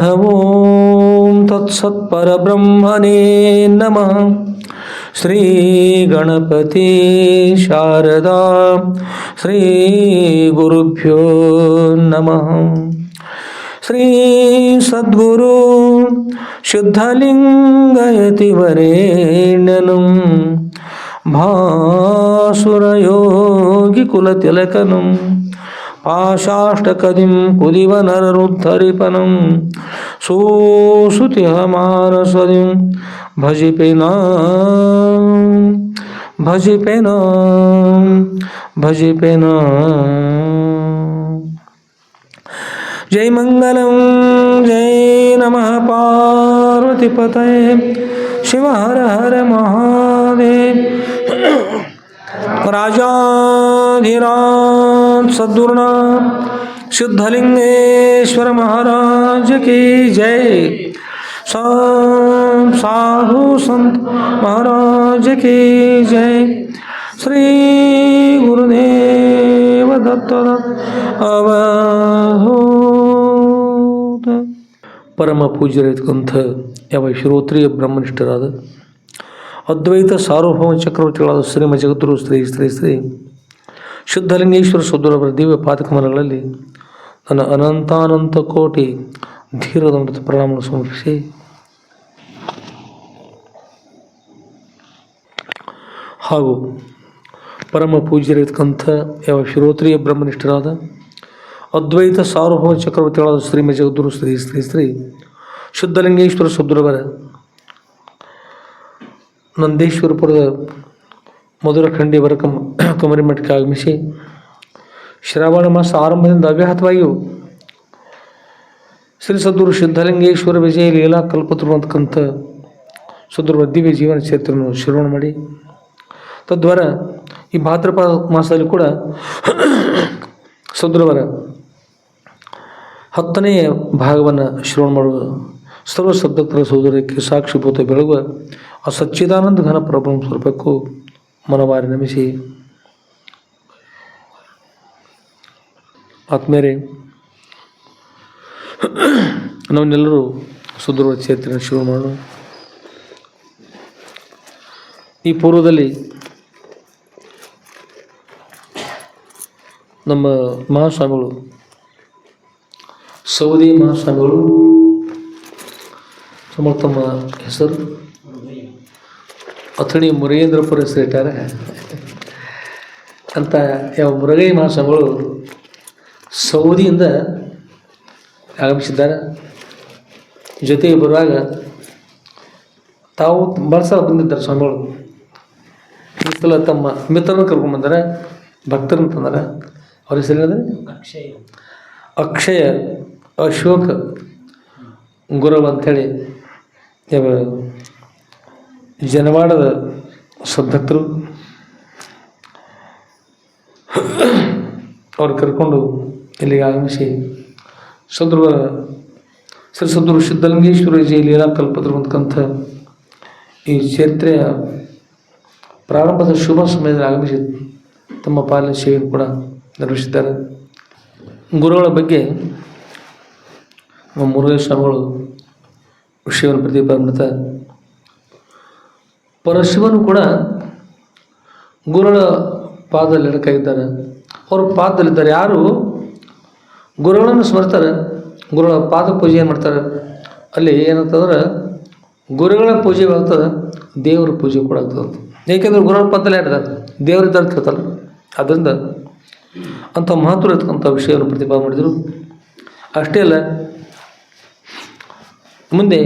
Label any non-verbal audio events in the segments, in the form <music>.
ॐ तत्सत्परब्रह्मणे नमः। श्रीगणपति शारदा। श्रीगुरुभ्यो नमः। श्रीसद्गुरु शुद्धलिङ्गयति वरेण्यनं भासुरयोगिकुलतिलकनं। पाशाष्टकदिं कुदिवनरुद्धरिपनं। सुसुतिहमानसदिं भजिपेना भजिपेना भजिपेना जय मङ्गलं जय नमः पार्वतीपतये, शिव हर हर महादेव। राजाधिराज सद्गुरुना शुद्धलिंगेश्वर महाराज की जय सब साधु संत महाराज की जय श्री गुरुदेव दत्त ಅವಧೂತ ಪರಮ ಪೂಜ್ಯರಿರ್ತಕ್ಕಂಥ ಯಾವ ಶ್ರೋತ್ರಿಯ ಬ್ರಹ್ಮನಿಷ್ಠರಾದ ಅದ್ವೈತ ಸಾರ್ವಭೌಮ ಚಕ್ರವರ್ತಿಗಳಾದ ಶ್ರೀಮ ಜಗದ್ಗುರು ಶ್ರೀ ಶ್ರೀ ಶ್ರೀ ಶುದ್ಧಲಿಂಗೇಶ್ವರ ಶುದ್ಧರವರ ದಿವ್ಯ ಪಾದಕಮಲಗಳಲ್ಲಿ ನನ್ನ ಅನಂತಾನಂತ ಕೋಟಿ ಧೀರದ ಪ್ರಣಾಮವನ್ನು ಸಮರ್ಪಿಸಿ. ಹಾಗೂ ಪರಮ ಪೂಜ್ಯರಿರ್ತಕ್ಕಂಥ ಯಾವ ಶಿರೋತ್ರಿಯ ಬ್ರಹ್ಮನಿಷ್ಠರಾದ ಅದ್ವೈತ ಸಾರ್ವಭೌಮ ಚಕ್ರವರ್ತಿಗಳಾದ ಶ್ರೀಮ ಜಗದ್ಗುರು ಶ್ರೀ ಶ್ರೀ ಶ್ರೀ ಶುದ್ಧಲಿಂಗೇಶ್ವರ ಶುದ್ಧರವರ ನಂದೇಶ್ವರಪುರದ ಮಧುರ ಖಂಡಿವರ ಕಮ, <coughs> ಕುಮರಿ ಮಠಕ್ಕೆ ಆಗಮಿಸಿ ಶ್ರಾವಣ ಮಾಸ ಆರಂಭದಿಂದ ಅವ್ಯಾಹತವಾಗಿಯೂ ಶ್ರೀ ಸದ್ಗುರು ಸಿದ್ಧಲಿಂಗೇಶ್ವರ ವಿಜಯ ಲೀಲಾ ಕಲ್ಪತರು ಅಂತಕ್ಕಂಥ ಸದ್ಗುರು ದಿವ್ಯ ಜೀವನ ಚರಿತ್ರೆಯನ್ನು ಶ್ರವಣ ಮಾಡಿ. ತದ್ವಾರ ಈ ಭಾದ್ರಪದ ಮಾಸದಲ್ಲಿ ಕೂಡ <coughs> ಸದ್ಗುರುವರ ಹತ್ತನೆಯ ಭಾಗವನ್ನು ಶ್ರವಣ ಮಾಡುವ ಸರ್ವ ಸದ್ಭಕ್ತರ ಸಹೋದರಕ್ಕೆ ಸಾಕ್ಷಿಭೂತ ಬೆಳಗುವ ಆ ಸಚ್ಚಿದಾನಂದ ಘನ ಪ್ರಭು ಸ್ವರೂಪಕ್ಕೂ ಮನವಾರಿ ನಮಿಸಿ. ಆತ್ಮೇರೆ ನಾವನ್ನೆಲ್ಲರೂ ಸುದೃಢ ಚೇತನ ಶುರು ಮಾಡೋಣ. ಈ ಪೂರ್ವದಲ್ಲಿ ನಮ್ಮ ಮಹಾಸ್ವಾಮಿಗಳು, ಸೌದಿ ಮಹಾಸ್ವಾಮಿಗಳು ತಮ್ಮ ತಮ್ಮ ಹೆಸರು. ಅಥಣಿ ಮುರೇಂದ್ರಪುರ ಹೆಸರು ಇಟ್ಟಾರೆ ಅಂತ ಯಾವ ಮುರುಗೈ ಮಹಾಸ್ವಾಮಿಗಳು ಸೌದಿಯಿಂದ ಆಗಮಿಸಿದ್ದಾರೆ. ಜೊತೆಗೆ ಬರುವಾಗ ತಾವು ಭಾಳ ಸಲ ಬಂದಿದ್ದಾರೆ ಸ್ವಾಮಿಗಳು. ಈ ಸಲ ತಮ್ಮ ಮಿತ್ರನ ಕರ್ಕೊಂಡ್ಬಂದಾರೆ ಭಕ್ತರನ್ನು ತಂದಾರೆ ಅವ್ರ ಹೆಸರು ಅಕ್ಷಯ. ಅಕ್ಷಯ ಅಶೋಕ್ ಗುರವ್ ಅಂಥೇಳಿ ಜನವಾಡದ ಸದ್ಭಕ್ತರು ಅವ್ರು ಕರ್ಕೊಂಡು ಇಲ್ಲಿಗೆ ಆಗಮಿಸಿ ಸದ್ರುವ ಶ್ರೀ ಸದ್ಗುರು ಸಿದ್ಧಲಿಂಗೇಶ್ವರ ವಿಜಯ ಲೀಲಾ ಕಲ್ಪದ್ರು ಅಂತಕ್ಕಂಥ ಈ ಚರಿತ್ರೆಯ ಪ್ರಾರಂಭದ ಶುಭ ಸಮಯದಲ್ಲಿ ಆಗಮಿಸಿ ತಮ್ಮ ಪಾಲನೆ ಸೇವೆಯನ್ನು ಕೂಡ ನಿರ್ವಹಿಸಿದ್ದಾರೆ. ಗುರುಗಳ ಬಗ್ಗೆ ಮುರುಘೇಶ ಸ್ವಾಮಿಗಳು ವಿಷಯವನ್ನು ಪ್ರತಿಪಾದನೆ ಮಾಡ್ತಾ ಪರಶಿವನು ಕೂಡ ಗುರುಗಳ ಪಾದದಲ್ಲಿ ಎಡಕಾಗಿದ್ದಾರೆ ಅವರು ಪಾದದಲ್ಲಿದ್ದಾರೆ. ಯಾರು? ಗುರುಗಳನ್ನು ಸ್ಮರ್ತಾರೆ ಗುರುಗಳ ಪಾದ ಪೂಜೆ ಏನು ಮಾಡ್ತಾರೆ? ಅಲ್ಲಿ ಏನಂತಂದ್ರೆ ಗುರುಗಳ ಪೂಜೆ ಆಗ್ತದೆ, ದೇವರ ಪೂಜೆ ಕೂಡ ಆಗ್ತದೆ ಏಕೆಂದ್ರೆ ಗುರುಗಳ ಪಾದದಲ್ಲಿ ಇಡ್ತಾರೆ ದೇವರಿದ್ದಾರೆ ಕೇಳ್ತಾರೆ ಅದರಿಂದ ಅಂಥ ಮಹತ್ವ ಇರ್ತಕ್ಕಂಥ ವಿಷಯವನ್ನು ಪ್ರತಿಪಾದ ಮಾಡಿದರು. ಅಷ್ಟೇ ಅಲ್ಲ, ಮುಂದೆ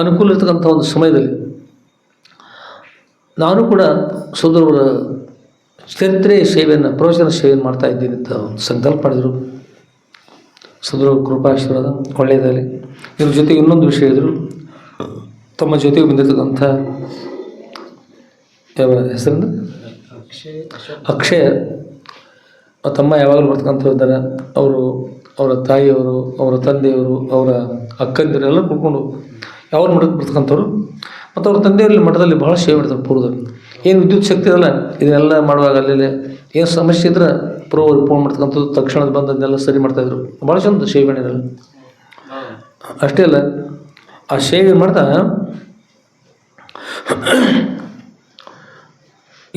ಅನುಕೂಲ ಇರ್ತಕ್ಕಂಥ ಒಂದು ಸಮಯದಲ್ಲಿ ನಾನು ಕೂಡ ಸೋದರವರ ಚರಿತ್ರೆ ಸೇವೆಯನ್ನು, ಪ್ರವಚನ ಸೇವೆಯನ್ನು ಮಾಡ್ತಾ ಇದ್ದೀನಿ ಅಂತ ಒಂದು ಸಂಕಲ್ಪ ಮಾಡಿದರು. ಸೋದರ ಕೃಪಾಶೀರ್ವಾದ ಒಳ್ಳೆಯದಾಗಲಿ. ಇದ್ರ ಜೊತೆಗೆ ಇನ್ನೊಂದು ವಿಷಯ ಹೇಳಿದರು. ತಮ್ಮ ಜೊತೆಗೆ ಬಂದಿರತಕ್ಕಂಥ ಯಾವ ಹೆಸರಿಂದ ಅಕ್ಷಯ. ತಮ್ಮ ಯಾವಾಗಲೂ ಬರ್ತಕ್ಕಂಥ ಇದ್ದಾರೆ. ಅವರು ಅವರ ತಾಯಿಯವರು, ಅವರ ತಂದೆಯವರು, ಅವರ ಅಕ್ಕಂದಿರೆಲ್ಲ ಕೂತ್ಕೊಂಡು ಯಾವ ಮಠಕ್ಕೆ ಬರ್ತಕ್ಕಂಥವ್ರು? ಮತ್ತು ಅವ್ರ ತಂದೆಯಲ್ಲಿ ಮಠದಲ್ಲಿ ಭಾಳ ಸೇವೆ ಮಾಡ್ತಾರೆ ಪೂರ್ವದಲ್ಲಿ ಏನು ವಿದ್ಯುತ್ ಶಕ್ತಿ ಇರಲ್ಲ, ಇದನ್ನೆಲ್ಲ ಮಾಡುವಾಗ ಅಲ್ಲೇ ಏನು ಸಮಸ್ಯೆ ಇದ್ರೆ ಪೂರ್ವ ಫೋನ್ ಮಾಡ್ತಕ್ಕಂಥದ್ದು, ತಕ್ಷಣದ ಬಂದು ಅದನ್ನೆಲ್ಲ ಸರಿ ಮಾಡ್ತಾಯಿದ್ರು ಭಾಳ ಚಂದ ಸೇವೆನೆಲ್ಲ ಅಷ್ಟೇ ಅಲ್ಲ, ಆ ಸೇವೆ ಮಾಡ್ತಾ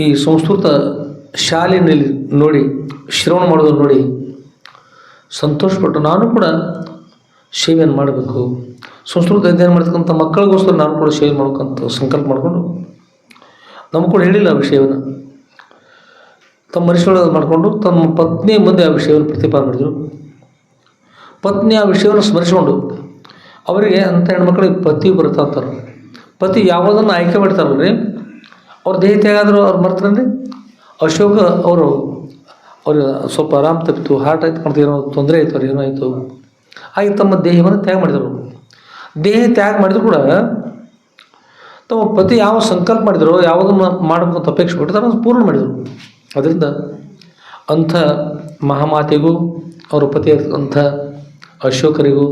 ಈ ಸಂಸ್ಕೃತ ಶಾಲೆಯಲ್ಲಿ ನೋಡಿ, ಶ್ರವಣ ಮಾಡೋದನ್ನು ನೋಡಿ ಸಂತೋಷಪಟ್ಟು ನಾನು ಕೂಡ ಸೇವೆಯನ್ನು ಮಾಡಬೇಕು. ಸಂಸ್ಕೃತ ಅಧ್ಯಯನ ಮಾಡ್ತಕ್ಕಂಥ ಮಕ್ಕಳಿಗೋಸ್ಕರ ನಾನು ಕೂಡ ಶೇರ್ ಮಾಡ್ಬೇಕಂತ ಸಂಕಲ್ಪ ಮಾಡಿಕೊಂಡು, ನಮ್ಗೆ ಕೂಡ ಹೇಳಿಲ್ಲ ಆ ವಿಷಯವನ್ನು. ತಮ್ಮ ಮನುಷ್ಯರೊಳಗೆ ಮಾಡಿಕೊಂಡು ತಮ್ಮ ಪತ್ನಿ ಮುಂದೆ ಆ ವಿಷಯವನ್ನು ಪ್ರತಿಪಾದ ಮಾಡಿದರು. ಪತ್ನಿ ಆ ವಿಷಯವನ್ನು ಸ್ಮರಿಸಿಕೊಂಡು, ಅವರಿಗೆ ಅಂಥ ಹೆಣ್ಮಕ್ಳಿಗೆ ಪತಿ ಬರ್ತಾ ಅಂತಾರೆ. ಪತಿ ಯಾವುದನ್ನು ಆಯ್ಕೆ ಮಾಡ್ತಾರಲ್ರಿ ಅವ್ರ ದೇಹ ತ್ಯಾಗಾದರೂ ಅವ್ರು ಮರ್ತಾರಲ್ರಿ ಅಶೋಕ ಅವರು ಅವ್ರಿಗೆ ಸ್ವಲ್ಪ ಆರಾಮ್ ತಪ್ಪಿತು ಹಾರ್ಟ್ ಆಯ್ತು, ಏನೋ ತೊಂದರೆ ಆಯಿತು ಅವ್ರಿಗೆ ಏನೋ ಆಯಿತು. ಹಾಗೆ ತಮ್ಮ ದೇಹವನ್ನು ತ್ಯಾಗ ಮಾಡಿದರು ದೇಹ ತ್ಯಾಗ ಮಾಡಿದ್ರು ಕೂಡ ತಮ್ಮ ಪತಿ ಯಾವ ಸಂಕಲ್ಪ ಮಾಡಿದರೋ ಮಾಡಬೇಕು ಅಂತ ಅಪೇಕ್ಷೆ ಪಟ್ಟಿದ್ದಾರೆ ಅದನ್ನು ಪೂರ್ಣ ಮಾಡಿದರು. ಅದರಿಂದ ಅಂಥ ಮಹಾಮಾತೆಗೂ, ಅವರ ಪತಿ ಇರ್ತಕ್ಕಂಥ ಅಶೋಕರಿಗೂ,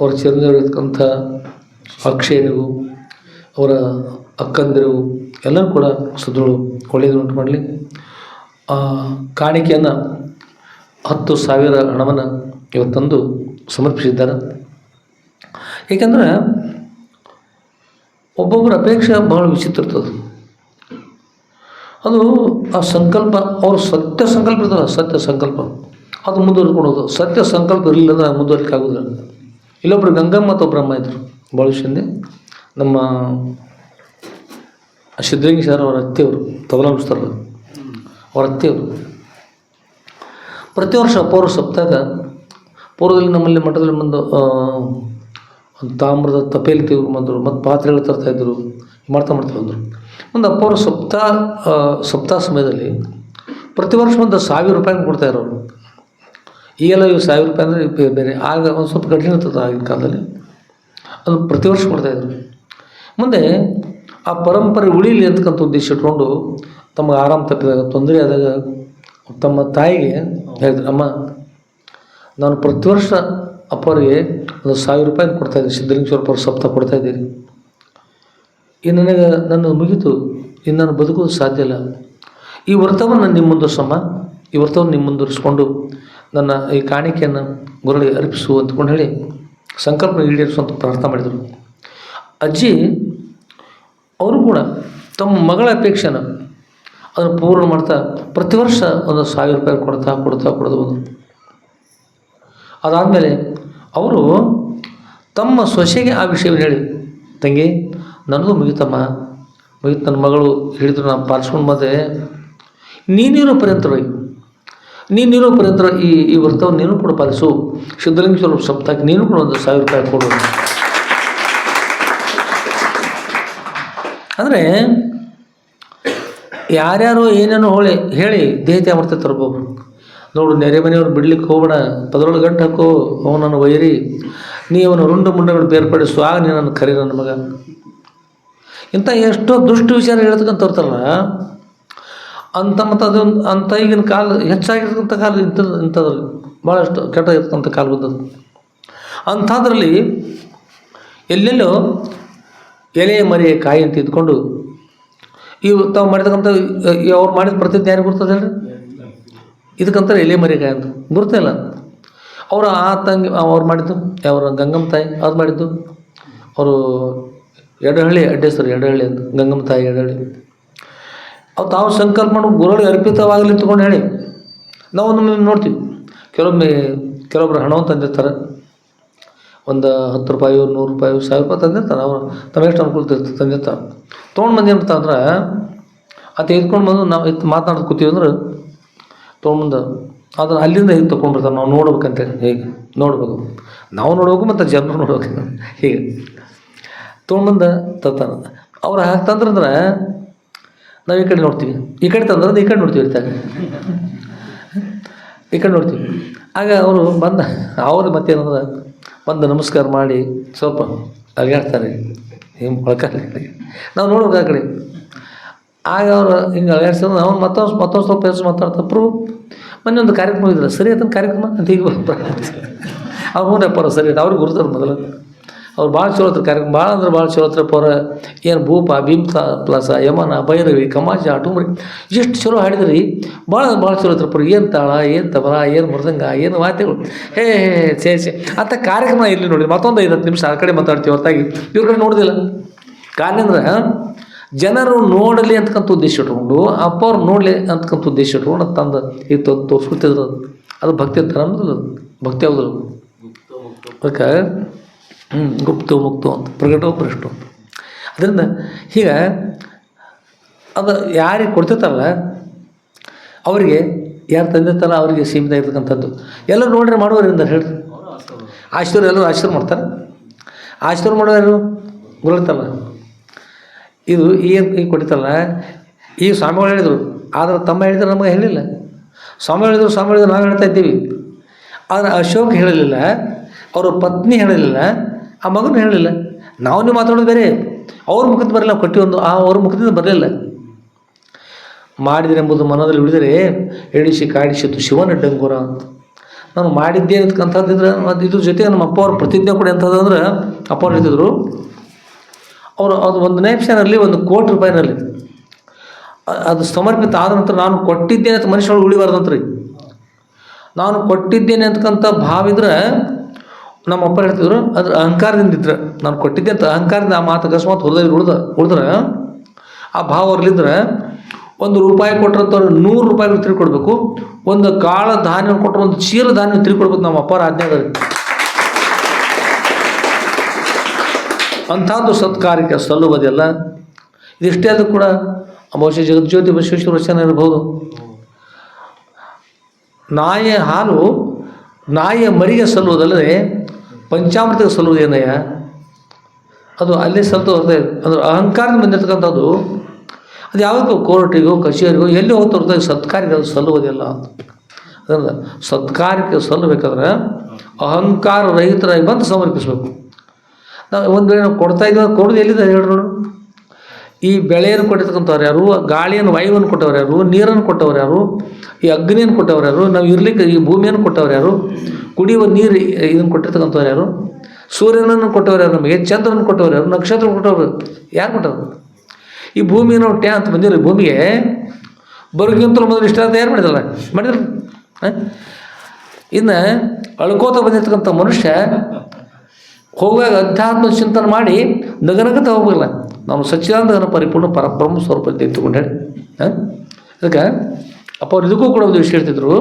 ಅವರ ಚಿರಂಜೀವಿರ್ತಕ್ಕಂಥ ಅಕ್ಷಯನಿಗೂ, ಅವರ ಅಕ್ಕಂದಿರಿಗೂ ಎಲ್ಲರೂ ಕೂಡ ಸದೃಢ ಒಳ್ಳೆಯದು ಉಂಟು ಮಾಡಲಿ. ಕಾಣಿಕೆಯನ್ನು ಹತ್ತು ಸಾವಿರ ಹಣವನ್ನು ಇವತ್ತಂದು ಸಮರ್ಪಿಸಿದ್ದಾರೆ. ಏಕೆಂದರೆ ಒಬ್ಬೊಬ್ಬರ ಅಪೇಕ್ಷೆ ಬಹಳ ವಿಚಿತ್ರ ಇರ್ತದೆ. ಅದು ಆ ಸಂಕಲ್ಪ, ಅವರು ಸತ್ಯ ಸಂಕಲ್ಪ ಇರ್ತಾರೆ ಸತ್ಯ ಸಂಕಲ್ಪ. ಅದು ಮುಂದುವರ್ಸ್ಕೊಳೋದು ಸತ್ಯ ಸಂಕಲ್ಪ ಇರಲಿಲ್ಲ ಅಂದ್ರೆ ಮುಂದುವರಿಕೆ ಆಗೋದಿಲ್ಲ. ಇಲ್ಲೊಬ್ರು ಗಂಗಮ್ಮ ಮತ್ತು ಬ್ರಹ್ಮ ಇದ್ದರು ಭಾಳ ನಮ್ಮ ಸಿದ್ಧಲಿಂಗ ಸರ್ ಅವರ ಅತ್ತೆಯವರು, ತಬಲ ಅವರ ಅತ್ತೆಯವರು. ಪ್ರತಿ ವರ್ಷ ಪೌರ್ವ ಸಪ್ತಾಗ ಪೂರ್ವದಲ್ಲಿ ನಮ್ಮಲ್ಲಿ ಮಠದಲ್ಲಿ ಒಂದು ತಾಮ್ರದ ತಪೇಲಿ ತೆಗೆದು ಬಂದರು, ಮತ್ತು ಪಾತ್ರೆಗಳು ತರ್ತಾಯಿದ್ರು ಮಾಡ್ತಾ ಮಾಡ್ತಾ ಬಂದರು. ಒಂದು ಅಪೌರ ಸಪ್ತಾ ಸಪ್ತಾ ಸಮಯದಲ್ಲಿ ಪ್ರತಿ ವರ್ಷ ಒಂದು ಸಾವಿರ ರೂಪಾಯಿ ಕೊಡ್ತಾ ಇರೋರು. ಈಗೆಲ್ಲ ಇವು ಸಾವಿರ ರೂಪಾಯಿ ಅಂದರೆ ಬೇರೆ, ಆಗ ಒಂದು ಸ್ವಲ್ಪ ಕಠಿಣ ಇರ್ತದೆ ಆಗಿನ ಕಾಲದಲ್ಲಿ. ಅದು ಪ್ರತಿ ವರ್ಷ ಕೊಡ್ತಾಯಿದ್ರು ಮುಂದೆ ಆ ಪರಂಪರೆ ಉಳಿಲಿ ಅಂತಕ್ಕಂಥ ಉದ್ದೇಶ ಇಟ್ಕೊಂಡು ತಮಗೆ ಆರಾಮ ತಪ್ಪಿದಾಗ, ತೊಂದರೆ ಆದಾಗ ತಮ್ಮ ತಾಯಿಗೆ ಹೇಳಿದ್ರು ಅಮ್ಮ, ನಾನು ಪ್ರತಿ ವರ್ಷ ಅಪ್ಪರಿಗೆ ಒಂದು ಸಾವಿರ ರೂಪಾಯಿ ಕೊಡ್ತಾಯಿದ್ದೆ ಸಿದ್ಧಲಿಂಗೇಶ್ವರ ಪರ ಸಪ್ತ ಕೊಡ್ತಾಯಿದ್ದೀರಿ ಈ ನನಗೆ ನನ್ನ ಮುಗಿತು, ಇನ್ನು ನಾನು ಬದುಕೋದು ಸಾಧ್ಯ ಇಲ್ಲ. ಈ ವ್ರತವನ್ನು ನಿಮ್ಮ ಮುಂದುವರ್ಸಮ್ಮ ಈ ವ್ರತವನ್ನು ನಿಮ್ಮ ಮುಂದುವರಿಸ್ಕೊಂಡು ನನ್ನ ಈ ಕಾಣಿಕೆಯನ್ನು ಗುರುಗಳಿಗೆ ಅರ್ಪಿಸು ಅಂತಕೊಂಡು ಹೇಳಿ ಸಂಕಲ್ಪ ಈಡೇರಿಸುವಂತ ಪ್ರಾರ್ಥನೆ ಮಾಡಿದರು. ಅಜ್ಜಿ, ಅವರು ಕೂಡ ತಮ್ಮ ಮಗಳ ಅಪೇಕ್ಷೆನ ಅದನ್ನು ಪೂರ್ಣ ಮಾಡ್ತಾ ಪ್ರತಿ ವರ್ಷ ಒಂದು ಸಾವಿರ ರೂಪಾಯಿ ಕೊಡ್ತಾ ಕೊಡ್ತಾ ಕೊಡೋದು ಬಂದರು. ಅದಾದಮೇಲೆ ಅವರು ತಮ್ಮ ಸೊಸೆಗೆ ಆ ವಿಷಯವನ್ನು ಹೇಳಿ, ತಂಗಿ ನನಗೂ ಮುಗಿತಮ್ಮ. ಮುಗಿತು ನನ್ನ ಮಗಳು ಹಿಡಿದ್ರು ನಾನು ಪಾಲಿಸ್ಕೊಂಡು ಬಂದೆ. ನೀನಿರೋ ಪರ್ಯಂತರವಾಗಿ ನೀನಿರೋ ಪರ್ಯಂತರ ಈ ಈ ವ್ರತವನ್ನು ನೀನು ಕೂಡ ಪಾಲಿಸು. ಸಿದ್ಧಲಿಂಗೇಶ್ವರ ಸಪ್ತಾಹಕ್ಕೆ ನೀನು ಕೂಡ ಒಂದು ಸಾವಿರ ರೂಪಾಯಿ ಕೊಡು. ಅಂದರೆ ಯಾರ್ಯಾರು ಏನೇನೋ ಹೊಳೆ ಹೇಳಿ ದೇಹತೆ ಅಮೃತ ಒಬ್ಬೊಬ್ರು ನೋಡು, ನೆರೆ ಮನೆಯವ್ರು ಬಿಡ್ಲಿಕ್ಕೆ ಹೋಗ್ಬೇಡ. ಪದರೊಳಗೆ ಗಂಟು ಹಾಕು ಅವನನ್ನು ವೈರಿ. ನೀ ಅವನ ರುಂಡು ಮುಂಡಗಳು ಬೇರ್ಪಡಿಸು, ಆಗ ನೀನನ್ನು ಕರಿ ನನ್ನ ಮಗ. ಇಂಥ ಎಷ್ಟೋ ದುಷ್ಟ ವಿಚಾರ ಹೇಳ್ತಕ್ಕಂಥ ಇರ್ತಾರಲ್ಲ ಅಂತ ಮತ್ತು ಅದೊಂದು, ಅಂಥ ಈಗಿನ ಕಾಲ, ಹೆಚ್ಚಾಗಿರ್ತಕ್ಕಂಥ ಕಾಲ ಇಂಥದ್ದು ಇಂಥದ್ರಲ್ಲಿ. ಭಾಳಷ್ಟು ಕೆಟ್ಟ ಇರ್ತಕ್ಕಂಥ ಕಾಲ ಬಂದದ್ದು. ಅಂಥದ್ರಲ್ಲಿ ಎಲ್ಲೆಲ್ಲೋ ಎಲೆ ಮರಿ ಕಾಯಿ ಅಂತ ಇದ್ಕೊಂಡು, ಇವು ತಾವು ಮಾಡಿರ್ತಕ್ಕಂಥ, ಅವ್ರು ಮಾಡಿದ ಪ್ರತಿಜ್ಞೆ ಯಾರಿಗೆ ಗುರ್ತದೆ ಹೇಳ್ರಿ? ಇದಕ್ಕಂತಾರೆ ಎಲೆ ಮರಿಗಾಯ ಕಾಯಿ ಅಂತ ಗುರುತಿಲ್ಲ ಅವರು ಆ ತಂಗಿ, ಅವ್ರು ಮಾಡಿದ್ದು, ಅವರ ಗಂಗಮ್ಮ ತಾಯಿ ಅದು ಮಾಡಿದ್ದು. ಅವರು ಎಡಹಳ್ಳಿ, ಅಡ್ಡೇಶ್ವರ ಎಡಹಳ್ಳಿ ಅಂತ ಗಂಗಮ್ಮ ತಾಯಿ ಎಡಹಳ್ಳಿ. ಅವ್ರು ತಾವು ಸಂಕಲ್ಪ ಮಾಡಿ ಗುರುಗಳಿಗೆ ಅರ್ಪಿತವಾಗಲಿ ತಗೊಂಡು ಹೇಳಿ. ನಾವು ಒಂದು ನೋಡ್ತೀವಿ. ಕೆಲವೊಮ್ಮೆ ಕೆಲವೊಬ್ಬರು ಹಣವನ್ನು ತಂದಿರ್ತಾರೆ. ಒಂದು ಹತ್ತು ರೂಪಾಯಿ, ನೂರು ರೂಪಾಯಿ, ಸಾವಿರ ರೂಪಾಯಿ ತಂದಿರ್ತಾರೆ. ಅವರು ತಮ್ಮ ಎಷ್ಟು ಅನುಕೂಲ ತಂದಿರ್ತಾರೆ. ತೊಗೊಂಡು ಬಂದು ಏನು ಅಂದ್ರೆ ಅದು ತೆಗೆದುಕೊಂಡು ಬಂದು ನಾವು ಇತ್ತು ಮಾತನಾಡೋದು ಕೂತೀವಿ ಅಂದ್ರೆ ತೊಗೊಂಬಂದು ಅದನ್ನು ಅಲ್ಲಿಂದ ಹೀಗೆ ತೊಗೊಂಡ್ಬಿಡ್ತಾರೆ ನಾವು ನೋಡ್ಬೇಕಂತೇಳಿ ಹೇಗೆ? ನೋಡ್ಬೇಕು. ನಾವು ನೋಡ್ಬೇಕು ಮತ್ತು ಜನರು ನೋಡ್ಬೇಕು. ಹೀಗೆ. ತೊಗೊಂಬಂದು ತತ್ತಾನ ಅವ್ರು ಹಾಗೆ ತಂದ್ರಂದ್ರೆ ನಾವು ಈ ಕಡೆ ನೋಡ್ತೀವಿ. ಈ ಕಡೆ ತಂದ್ರೆ ಈ ಕಡೆ ನೋಡ್ತೀವಿ ಇರ್ತಾಗ ಈ ಕಡೆ ನೋಡ್ತೀವಿ. ಆಗ ಅವರು ಬಂದ, ಅವರು ಮತ್ತೇನಂದ್ರೆ ಬಂದು ನಮಸ್ಕಾರ ಮಾಡಿ ಸ್ವಲ್ಪ ಅಲ್ಗಾಡ್ತಾರೆ. ಹಿಂಗೆ ಮೊಳಕಾಲ ನಾವು ನೋಡ್ಬೇಕು ಆ ಕಡೆ. ಆಗ ಅವರು ಹಿಂಗೆ ಅಲ್ಗಾಡ್ಸಿದ್ರೆ ಅವ್ನು ಮತ್ತೊಂದು ಮತ್ತೊಂದು ಸ್ವಲ್ಪ ಹೆಚ್ಚು ಮಾತಾಡ್ತಾ ಪ್ರೂ ಮೊನ್ನೆ ಒಂದು ಕಾರ್ಯಕ್ರಮ ಇದ್ರೆ ಸರಿ ಅದನ್ನು ಕಾರ್ಯಕ್ರಮ? ಅಂತ ಈಗ ಅವ್ರು ಹ್ಞೂನಪ್ಪ ಸರಿ ಆಯ್ತು, ಅವ್ರಿಗೆ ಗುರುತಾರೆ ಮೊದಲು. ಅವ್ರು ಭಾಳ ಚಲೋ ಹತ್ರ ಕಾರ್ಯಕ್ರಮ, ಭಾಳ ಅಂದ್ರೆ ಭಾಳ ಚಲೋ ಹತ್ರ ಪೌರ, ಏನು ಭೂಪ, ಭೀಮ್ಸ, ಪ್ಲಸ, ಯಮನ, ಭೈರವಿ ಕಮಾಜ ಟುಮ್ರಿ ಎಷ್ಟು ಚಲೋ ಹಾಡಿದ್ರಿ, ಭಾಳ ಭಾಳ ಚಲೋ ಹತ್ರ ಪುರ, ಏನು ತಾಳ, ಏನು ತಬಲ ಏನು ಮೃದಂಗ, ಏನು ವಾದ್ಯಗಳು ಹೇ ಹೇ ಸೇ ಛೇ ಅಂತ ಕಾರ್ಯಕ್ರಮ ಇಲ್ಲಿ ನೋಡಿ ಮತ್ತೊಂದು ಐದು ಹತ್ತು ನಿಮಿಷ ಆ ಕಡೆ ಮಾತಾಡ್ತೀವಿ ಹೊರತಾಗಿ, ಇವ್ರ ಕಡೆ ನೋಡೋದಿಲ್ಲ. ಕಾರಣ ಅಂದ್ರೆ ಜನರು ನೋಡಲಿ ಅಂತಕ್ಕಂಥ ಉದ್ದೇಶ ಇಟ್ಕೊಂಡು ಅಪ್ಪವ್ರು ನೋಡಲಿ ಅಂತಕ್ಕಂಥ ಉದ್ದೇಶ ಇಟ್ಕೊಂಡು ತಂದು ಈಗ ತಂದು ಅದು. ಅದು ಭಕ್ತಿ ಥರ ಅದು. ಭಕ್ತಿ ಯಾವ್ದು ಅದಕ್ಕೆ ಹ್ಞೂ ಗುಪ್ತು ಮುಕ್ತು ಅಂತ ಪ್ರಗಟೋ ಪ್ರಷ್ಟು ಅಂತ. ಅದರಿಂದ ಹೀಗೆ ಅದು ಯಾರಿಗೆ ಕೊಡ್ತಿರ್ತಾರಲ್ಲ ಅವರಿಗೆ ಯಾರು ತಂದಿರ್ತಾರ ಅವರಿಗೆ ಸೀಮಿತ ಇರ್ತಕ್ಕಂಥದ್ದು. ಎಲ್ಲರೂ ನೋಡ್ರಿ ಮಾಡುವರಿಂದ ಹೇಳಿ ಆಶೀರ್ವಾದ ಎಲ್ಲರೂ ಆಶೀರ್ವಾದ ಮಾಡ್ತಾರೆ. ಆಶೀರ್ವಾದ ಮಾಡೋರು ಗುರುಳ್ತಲ್ಲ ಇದು ಏನು ಈಗ ಕೊಟ್ಟಿತ್ತಲ್ಲ, ಈ ಸ್ವಾಮಿಗಳು ಹೇಳಿದರು, ಆದರೆ ತಮ್ಮ ಹೇಳಿದ್ರು ನಮಗೆ ಹೇಳಿಲ್ಲ. ಸ್ವಾಮಿ ಹೇಳಿದ್ರು ಸ್ವಾಮಿ ಹೇಳಿದ್ರು, ನಾವು ಹೇಳ್ತಾ ಇದ್ದೀವಿ. ಆದರೆ ಅಶೋಕ್ ಹೇಳಲಿಲ್ಲ ಅವರ ಪತ್ನಿ ಹೇಳಲಿಲ್ಲ ಆ ಮಗನೂ ಹೇಳಲಿಲ್ಲ ನಾವು ನೀವು ಮಾತಾಡೋದು ಬೇರೆ, ಅವ್ರ ಮುಖದ ಬರಲಿಲ್ಲ ಕೊಟ್ಟಿ ಒಂದು, ಆ ಅವ್ರ ಮುಖದಿಂದ ಬರಲಿಲ್ಲ. ಮಾಡಿದರೆಂಬುದು ಮನದಲ್ಲಿ ಉಳಿದರೆ ಎಣಿಸಿ ಕಾಡಿಸಿತು ಶಿವನ ಡಂಗೂರ ಅಂತ. ನಾನು ಮಾಡಿದ್ದೆ ಅಂತಕ್ಕಂಥದ್ದಿದ್ರೆ ಮತ್ತು ಇದ್ರ ಜೊತೆಗೆ ನಮ್ಮ ಅಪ್ಪ ಅವ್ರ ಪ್ರತಿಜ್ಞೆ ಕೂಡ ಎಂಥದ್ದಂದ್ರೆ ಅಪ್ಪ ಅವ್ರು ಹೇಳ್ತಿದ್ರು ಅವರು ಅದು ಒಂದು ನಿಮಿಷನಲ್ಲಿ ಒಂದು ಕೋಟಿ ರೂಪಾಯಿನಲ್ಲಿ ಅದು ಸಮರ್ಪಿತ ಆದ ನಂತರ ನಾನು ಕೊಟ್ಟಿದ್ದೇನೆ ಅಂತ ಮನುಷ್ಯರು ಉಳಿಬಾರ್ದಂತ್ರಿ ನಾನು ಕೊಟ್ಟಿದ್ದೇನೆ ಅಂತಕ್ಕಂಥ ಭಾವ ಇದ್ರೆ ನಮ್ಮ ಅಪ್ಪ ಹೇಳ್ತಿದ್ರು, ಅದ್ರ ಅಹಂಕಾರದಿಂದ ಇದ್ರೆ. ನಾನು ಕೊಟ್ಟಿದ್ದೆ ಅಂತ ಅಹಂಕಾರದಿಂದ ಆ ಮಾತು ಅಕಸ್ಮಾತ್ ಹೃದಯ ಉಳ್ದ ಉಳಿದ್ರೆ, ಆ ಭಾವ ಅವ್ರಲ್ಲಿದ್ರೆ ಒಂದು ರೂಪಾಯಿ ಕೊಟ್ಟರಂತ ನೂರು ರೂಪಾಯಿ ತಿಳ್ಕೊಡ್ಬೇಕು. ಒಂದು ಕಾಳ ಧಾನ್ಯ ಕೊಟ್ಟರೆ ಒಂದು ಚೀಲ ಧಾನ್ಯ ತಿಳ್ಕೊಡ್ಬೇಕು ನಮ್ಮ ಅಪ್ಪರ ಆಜ್ಞೆ ಅದ ರೀ ಅಂಥದ್ದು ಸತ್ಕಾರಕ್ಕೆ ಸಲ್ಲುವುದಿಲ್ಲ. ಇದಿಷ್ಟೇ ಅದು ಕೂಡ ಬಹುಶಃ ಜಗಜ್ಯೋತಿ ಬಸವೇಶ್ವರ ವಚನ ಇರಬಹುದು ನಾಯಿಯ ಹಾಲು ನಾಯಿಯ ಮರಿಗೆ ಸಲ್ಲುವುದಲ್ಲದೆ ಪಂಚಾಮೃತಕ್ಕೆ ಸಲ್ಲುವುದೇನಯ್ಯ ಅದು ಅಲ್ಲೇ ಸಲ್ತು ಹೊರತೆ ಅಂದ್ರೆ ಅಹಂಕಾರದಿಂದ ಬಂದಿರ್ತಕ್ಕಂಥದ್ದು. ಅದು ಯಾವತ್ತೂ ಕೋರ್ಟಿಗೋ ಕಚೇರಿಗೋ ಎಲ್ಲಿ ಹೋಗ್ತಾ ಹೊರತಾಗಿ ಸತ್ಕಾರ್ಯಕ್ಕೆ ಅದು ಸಲ್ಲುವುದಿಲ್ಲ ಅಂತ. ಅದರಿಂದ ಸತ್ಕಾರ್ಯಕ್ಕೆ ಸಲ್ಲಬೇಕಾದ್ರೆ ಅಹಂಕಾರ ರಹಿತರಾಗಿ ಬಂದು ಸಮರ್ಪಿಸಬೇಕು. ನಾವು ಒಂದು ವೇಳೆ ನಾವು ಕೊಡ್ತಾ ಇದ್ದೀವಿ ಕೊಡೋದು ಎಲ್ಲಿದೆ ಹೇಳಿ ನೋಡು. ಈ ಬೆಳೆಯನ್ನು ಕೊಟ್ಟಿರ್ತಕ್ಕಂಥವ್ರು ಯಾರು ಗಾಳಿಯನ್ನು, ವಾಯುವನ್ನು ಕೊಟ್ಟವ್ರು ಯಾರು, ನೀರನ್ನು ಕೊಟ್ಟವ್ರು ಯಾರು, ಈ ಅಗ್ನಿಯನ್ನು ಕೊಟ್ಟವ್ರು ಯಾರು, ನಾವು ಇರ್ಲಿಕ್ಕೆ ಈ ಭೂಮಿಯನ್ನು ಕೊಟ್ಟವ್ರು ಯಾರು, ಕುಡಿಯುವ ನೀರು ಇದನ್ನು ಕೊಟ್ಟಿರ್ತಕ್ಕಂಥವ್ರು ಯಾರು, ಸೂರ್ಯನನ್ನು ಕೊಟ್ಟವ್ರು ಯಾರು ನಮಗೆ ಚಂದ್ರನ ಕೊಟ್ಟವ್ರು ಯಾರು ನಕ್ಷತ್ರ ಕೊಟ್ಟವ್ರು ಯಾರು ಕೊಟ್ಟವ್ರು? ಈ ಭೂಮಿ ನಾವು ಟ್ಯಾ ಅಂತ ಬಂದಿರೋ ಭೂಮಿಗೆ ಬರೋಕ್ಕಿಂತಲೂ ಮೊದಲು ಇಷ್ಟ ಅಂತ ಯಾರು ಮಾಡಿದಲ್ಲ ಮಾಡಿದ್ರು ಇನ್ನು ಅಳ್ಕೋತ ಬಂದಿರ್ತಕ್ಕಂಥ ಮನುಷ್ಯ ಹೋಗುವಾಗ ಅಧ್ಯಾತ್ಮ ಚಿಂತನೆ ಮಾಡಿ ನಗನಗತ ಹೋಗಲ್ಲ ನಾವು ಸಚ್ಚಿದಾನಂದ ಪರಿಪೂರ್ಣ ಪರಬ್ರಹ್ಮ ಸ್ವರೂಪ ಅಂತ ಹೇಳಿ. ಅದಕ್ಕೆ ಅಪ್ಪ ಅವ್ರು ಇದಕ್ಕೂ ಕೂಡ ಒಂದು ವಿಷಯ ಹೇಳ್ತಿದ್ರು.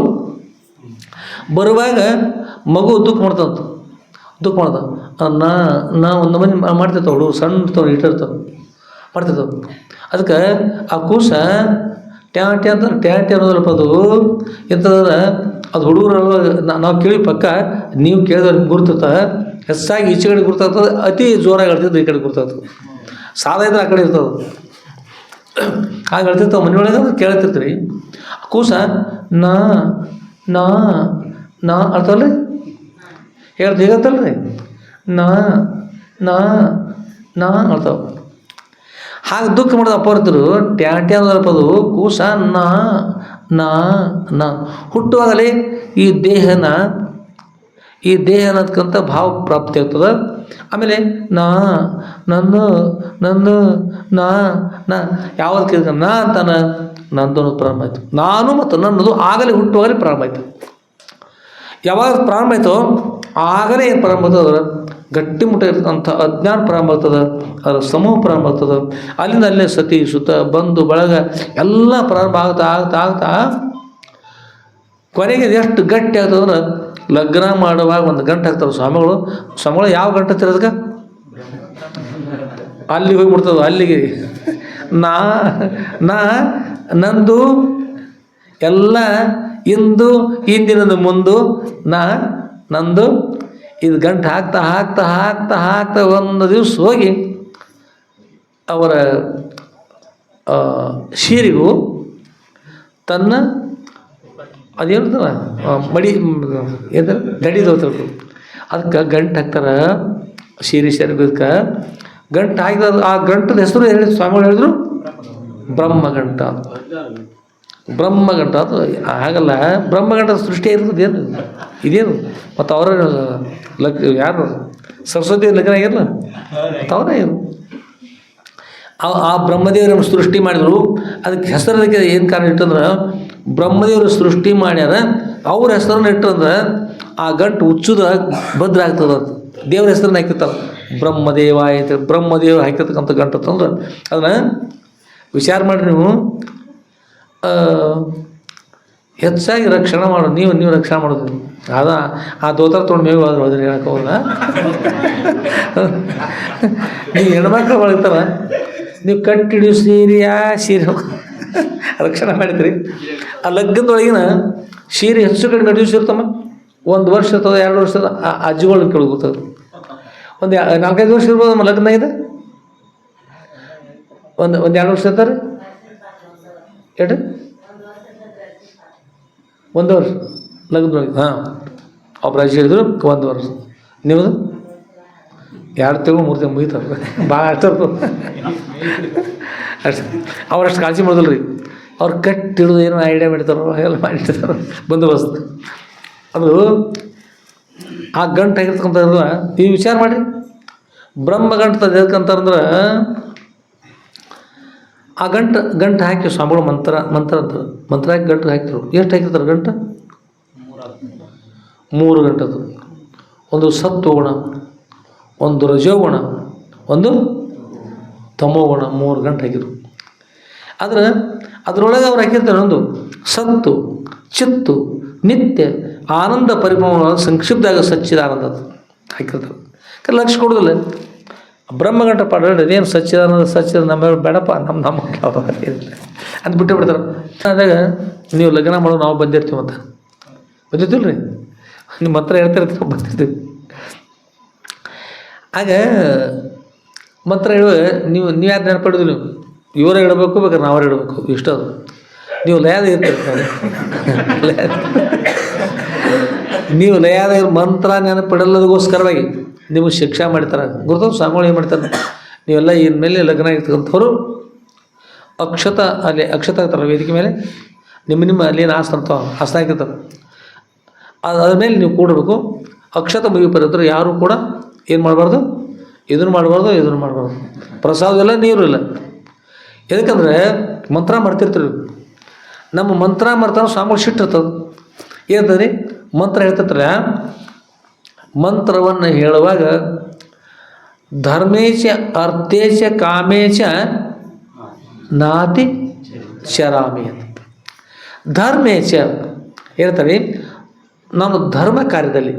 ಬರುವಾಗ ಮಗು ದುಃಖ ಮಾಡ್ತಂತ. ದುಃಖ ಮಾಡ್ದ. ನಾ ನಾ ಒಂದು ಮನೆ ಮಾಡ್ತಿರ್ತಾವೆ ಸಣ್ಣ ಇರ್ತಾವೆ ಇಟ್ಟಿರ್ತಾವೆ ಅದಕ್ಕೆ ಆ ಕೂಸ ಟ್ಯಾ ಅಂತಂದ್ರೆ ಟ್ಯಾಂಟಿ ಟ್ಯಾ ಟ್ಯಾ ಅನ್ನೋದಲ್ಪ ಅದು ಎಂತಂದ್ರೆ ಅದು ಹುಡುಗರು ನಾವು ಕೇಳಿ ಪಕ್ಕ, ನೀವು ಕೇಳಿದ್ರೆ ನಿಮ್ಗೆ ಗುರುತಿರ್ತ ಹೆಚ್ಚಾಗಿ ಈಚೆ ಕಡೆ ಗುರ್ತಾಗ್ತದೆ, ಅತಿ ಜೋರಾಗಿ ಹೇಳ್ತಿದ್ದು ಈ ಕಡೆ ಗುರ್ತಾಗ್ತದೆ. ಸಾಲ ಇದ್ರೆ ಆ ಕಡೆ ಇರ್ತದೆ. ಹಾಗೆ ಹೇಳ್ತಿರ್ತಾವೆ ಮನೆ ಒಳಗೆ ಅಂದ್ರೆ ಕೇಳ್ತಿರ್ತೀರಿ. ಕೂಸ, ನಾ ನಾ ನಾ ಅರ್ಥವಲ್ಲ ಹೇಳ್ದು ಹೇಗತ್ತಲ್ರಿ ನಾ ನಾ ನಾ ಅಳ್ತಾವ ಹಾಗೆ ದುಃಖ ಮಾಡಿದ ಅಪ್ಪರ್ತರು ಟ್ಯಾಟ್ಯ ಟ್ಯಾ ಅದು ಕೂಸ, ನಾ ಹುಟ್ಟುವಾಗಲೇ ಈ ದೇಹನ, ಈ ದೇಹ ಅನ್ನತಕ್ಕಂಥ ಭಾವ ಪ್ರಾಪ್ತಿ ಆಗ್ತದೆ. ಆಮೇಲೆ ನಾ, ನನ್ನ ನಂದು ನಾ ನಾ. ಯಾವ್ದು ಕೇಳಿದ ನಾ ಅಂತಾನ ನಂದು ಪ್ರಾರಂಭ ಆಯಿತು. ನಾನು ಮತ್ತು ನನ್ನದು ಆಗಲೇ ಹುಟ್ಟುವಾಗಲೇ ಪ್ರಾರಂಭ ಆಯಿತು. ಯಾವಾಗ ಪ್ರಾರಂಭ ಆಯಿತೋ, ಆಗಲೇ ಏನು ಪ್ರಾರಂಭ ಆಯ್ತು ಗಟ್ಟಿ ಮುಟ್ಟ ಇರ್ತಂಥ ಅಜ್ಞಾನ ಪ್ರಾರಂಭ ಆಗ್ತದೆ ಅದರ ಸಮೂಹ ಪ್ರಾರಂಭ ಆಗ್ತದೆ ಅಲ್ಲಿಂದ ಅಲ್ಲೇ ಸತಿ, ಸುತ, ಬಂದು, ಬಳಗ ಎಲ್ಲ ಪ್ರಾರಂಭ ಆಗ್ತಾ ಆಗ್ತಾ ಆಗ್ತಾ ಕೊನೆಗೆ ಎಷ್ಟು ಗಟ್ಟಿ ಆಗ್ತದಂದ್ರೆ ಲಗ್ನ ಮಾಡುವಾಗ ಒಂದು ಗಂಟೆ ಆಗ್ತಾವೆ ಸ್ವಾಮಿಗಳು. ಸ್ವಾಮಿಗಳು ಯಾವ ಗಂಟೆ ಹತ್ತಿರ ಅಲ್ಲಿಗೆ ಹೋಗ್ಬಿಡ್ತದೆ ಅಲ್ಲಿಗೆ. ನಾ ನಾ, ನಂದು, ಎಲ್ಲ, ಇಂದು, ಇಂದಿನದು, ಮುಂದು, ನಾ, ನಂದು ಇದು ಗಂಟು ಹಾಕ್ತಾ ಹಾಕ್ತಾ ಹಾಕ್ತಾ ಹಾಕ್ತಾ ಒಂದು ದಿವಸ ಹೋಗಿ ಅವರ ಶೀರಿಗೂ ತನ್ನ ಅದೇನು ಮಡಿ ಏನು ದೋತ ಅದಕ್ಕೆ ಗಂಟು ಹಾಕ್ತಾರೆ, ಶೀರಿ ಸೆರಗಕ್ಕೆ ಗಂಟು ಹಾಕಿದ ಆ ಗಂಟದ ಹೆಸರು ಹೇಳಿ ಸ್ವಾಮಿಗಳು ಹೇಳಿದ್ರು? ಬ್ರಹ್ಮಗಂಟ. ಅಂತ ಬ್ರಹ್ಮಗಂಟ ಅದು ಹಾಗಲ್ಲ ಬ್ರಹ್ಮಗಂಟದ ಸೃಷ್ಟಿ ಇರ್ತದೆ ಏನು ಇದೇನು? ಮತ್ತು ಅವರ ಲಗ್, ಯಾರು? ಸರಸ್ವತಿ ಲಗ್ನ ಆಗಿರಲ್ಲ ಮತ್ತು ಅವರ ಏನು? ಆ- ಬ್ರಹ್ಮದೇವರನ್ನು ಸೃಷ್ಟಿ ಮಾಡಿದ್ರು. ಅದಕ್ಕೆ ಹೆಸರು ಅದಕ್ಕೆ ಏನು ಕಾರಣ ಇಟ್ಟಂದ್ರೆ, ಬ್ರಹ್ಮದೇವರು ಸೃಷ್ಟಿ ಮಾಡ್ಯಾರ, ಅವ್ರ ಹೆಸರನ್ನ ಇಟ್ಟಂದ್ರೆ ಆ ಗಂಟು ಹುಚ್ಚುದ ಭದ್ರ ಆಗ್ತದ ದೇವ್ರ ಹೆಸರನ್ನ ಹಾಕಿರ್ತಾರೆ. ಬ್ರಹ್ಮದೇವ ಐತೆ ಬ್ರಹ್ಮದೇವ ಹಾಕಿರ್ತಕ್ಕಂಥ ಗಂಟು ಅಂತಂದ್ರೆ, ಅದನ್ನ ವಿಚಾರ ಮಾಡಿ ನೀವು. ಹೆಚ್ಚಾಗಿ ರಕ್ಷಣೆ ಮಾಡು, ನೀವು ನೀವು ರಕ್ಷಣೆ ಮಾಡೋದು. ಅದ ಆ ದೋತರ ತೊಗೊಂಡು ಮೇವು ಹೋದ್ರೆ ಹೋದ್ರೆ ಹೇಳಕ್ಕೆ ಹೋಗಲ್ಲ. ನೀವು ಹೆಣ್ಮಕ್ಳು ಬಳಿತಾರ ನೀವು ಕಟ್ಟಿ ಹಿಡಿಯೋ ಸೀರೆ, ಆ ಸೀರೆ ರಕ್ಷಣೆ ಮಾಡಿದ್ರಿ. ಆ ಲಗ್ನದೊಳಗಿನ ಸೀರೆ ಹೆಚ್ಚು ಕಡೆ ನಡೆಸಿರ್ತಮ್ಮ ಒಂದು ವರ್ಷ ಇರ್ತದೆ, ಎರಡು ವರ್ಷದ ಆ ಅಜ್ಜಿಗಳನ್ನ ಕೇಳ್ಕೊತದೆ. ಒಂದು ನಾಲ್ಕೈದು ವರ್ಷ ಇರ್ಬೋದಮ್ಮ ಲಗ್ನ ಇದೆ ಒಂದು ಒಂದು ಎರಡು ವರ್ಷ ಇರ್ತಾರೆ ಹೇಳ್ರಿ ಒಂದು ವರ್ಷ. ಲಗ್ನದೊಳಗೆ ಹಾಂ. ಒಬ್ರು ಅಜ್ಜಿ ಹೇಳಿದ್ರು, ಒಂದು ವರ್ಷ. ನೀವು ಎರಡು ತಿಂಗಳು ಮೂರು ತಿಂಗಳು ಮುಗಿತಾರೆ ಭಾಳ ಅಷ್ಟು. ಅಷ್ಟು ಅವ್ರಷ್ಟು ಕಾಳಜಿ ಮಾಡೋದಿಲ್ಲ ರೀ ಅವ್ರು ಕಟ್ಟಿಡೋದು ಏನೋ ಐಡಿಯಾ ಮಾಡ್ತಾರೋ ಎಲ್ಲ ಮಾಡಿರ್ತಾರೋ. ಬಸ್ತು ಅದು ಆ ಗಂಟು ಆಗಿರ್ತಕ್ಕಂಥ ನೀವು ವಿಚಾರ ಮಾಡಿರಿ. ಬ್ರಹ್ಮ ಗಂಟು ಎದಕ್ಕಂತಾರಂದ್ರೆ ಆ ಗಂಟು ಗಂಟು ಹಾಕಿ ಸ್ವಾಮಿಗಳು ಮಂತ್ರ ಮಂತ್ರ ಅಂತ, ಮಂತ್ರ ಹಾಕಿ ಗಂಟು ಹಾಕಿದ್ರು ಎಷ್ಟು ಹಾಕಿರ್ತಾರೆ ಗಂಟು? ಮೂರು ಗಂಟದು ಒಂದು ಸತ್ವಗುಣ ಒಂದು ರಜೋಗುಣ ಒಂದು ತಮೋಗುಣ ಮೂರು ಗಂಟೆ ಹಾಕಿದ್ರು. ಆದ್ರೆ ಅದರೊಳಗೆ ಅವ್ರು ಹಾಕಿರ್ತಾರೆ ಒಂದು ಸತ್ತು, ಚಿತ್ತು, ನಿತ್ಯ, ಆನಂದ ಪರಿಪೂರ್ಣ ಸಂಕ್ಷಿಪ್ತಾಗ ಸಚ್ಚಿದ ಆನಂದ ಹಾಕಿರ್ತಾರೆ. ಲಕ್ಷ ಕೊಡೋದಿಲ್ಲ? ಬ್ರಹ್ಮಗಂಟ ಪಾಡ್ರೆ ಅದೇನು ಸಚ್ಚಿದಾನಂದ ಸಚ್ಚಿದ ನಮ್ಮ ಬೇಡಪ್ಪ, ನಮ್ಮ ನಮ್ಮ ಅಂತ ಬಿಟ್ಟು ಬಿಡ್ತಾರೆ ಅದಾಗ ನೀವು ಲಗ್ನ ಮಾಡೋ ನಾವು ಬಂದಿರ್ತೀವಿ ಅಂತ ಬಂದಿರ್ತೀವಿ ರೀ ನಿಮ್ಮ ಹತ್ರ ಹೇಳ್ತಿರ್ತೀವಿ ಬಂದಿರ್ತೀವಿ. ಆಗ ಮಂತ್ರ ಹೇಳುವ, ನೀವು ನೀವು ಯಾರು ನೀವು? ಇವರೇ ಇಡಬೇಕು, ಬೇಕಾದ್ರೆ ನಾವೇ ಇಡಬೇಕು, ಇಷ್ಟ ನೀವು ಲಯಾದ ಇರ್ತೀರಿ ನೀವು ಲಯಾದ ಮಂತ್ರ ನೆನಪಿಡಲ್ಲದಗೋಸ್ಕರವಾಗಿ ನಿಮಗೆ ಶಿಕ್ಷೆ ಮಾಡ್ತಾರೆ ಗುರುತು ಸ್ವಾಮಿಗಳು ಏನು ಮಾಡ್ತಾರೆ. ನೀವೆಲ್ಲ ಇನ್ಮೇಲೆ ಲಗ್ನ ಇರ್ತಕ್ಕಂಥವ್ರು ಅಕ್ಷತ ಅಲ್ಲಿ, ಅಕ್ಷತ ಆಗ್ತಾರೆ ವೇದಿಕೆ ಮೇಲೆ, ನಿಮ್ಮ ನಿಮ್ಮ ಅಲ್ಲಿ ಏನು ಅಂತ ಆಸ್ತ ಆಗಿರ್ತಾರೆ ಅದು ಅದ್ರ ಮೇಲೆ ನೀವು ಕೂಡಬೇಕು. ಅಕ್ಷತ ಮುಗಿಪರಿದ್ರೆ ಯಾರೂ ಕೂಡ ಏನು ಮಾಡಬಾರ್ದು? ಇದನ್ನು ಮಾಡಬಾರ್ದು ಇದನ್ನು ಮಾಡಬಾರ್ದು. ಪ್ರಸಾದ ಇಲ್ಲ ನೀರು ಇಲ್ಲ. ಎದಕ್ಕಂದರೆ ಮಂತ್ರ ಮಾಡ್ತಿರ್ತೀರಿ. ನಮ್ಮ ಮಂತ್ರ ಮಾಡ್ತಾನೆ ಸ್ವಾಮಿಗಳು ಸಿಟ್ಟಿರ್ತದೆ. ಏನಂತಂದ್ರೆ? ಮಂತ್ರ ಹೇಳ್ತಿರ್ತಾರೆ ಮಂತ್ರವನ್ನು ಹೇಳುವಾಗ ಧರ್ಮೇಶ ಅರ್ಥೇಶ ಕಾಮೇಶ ನಾತಿ ಶರಾಮಿ ಅಂತ. ಧರ್ಮೇಶ ಹೇಳ್ತಾರೆ ನಮ್ಮ ಧರ್ಮ ಕಾರ್ಯದಲ್ಲಿ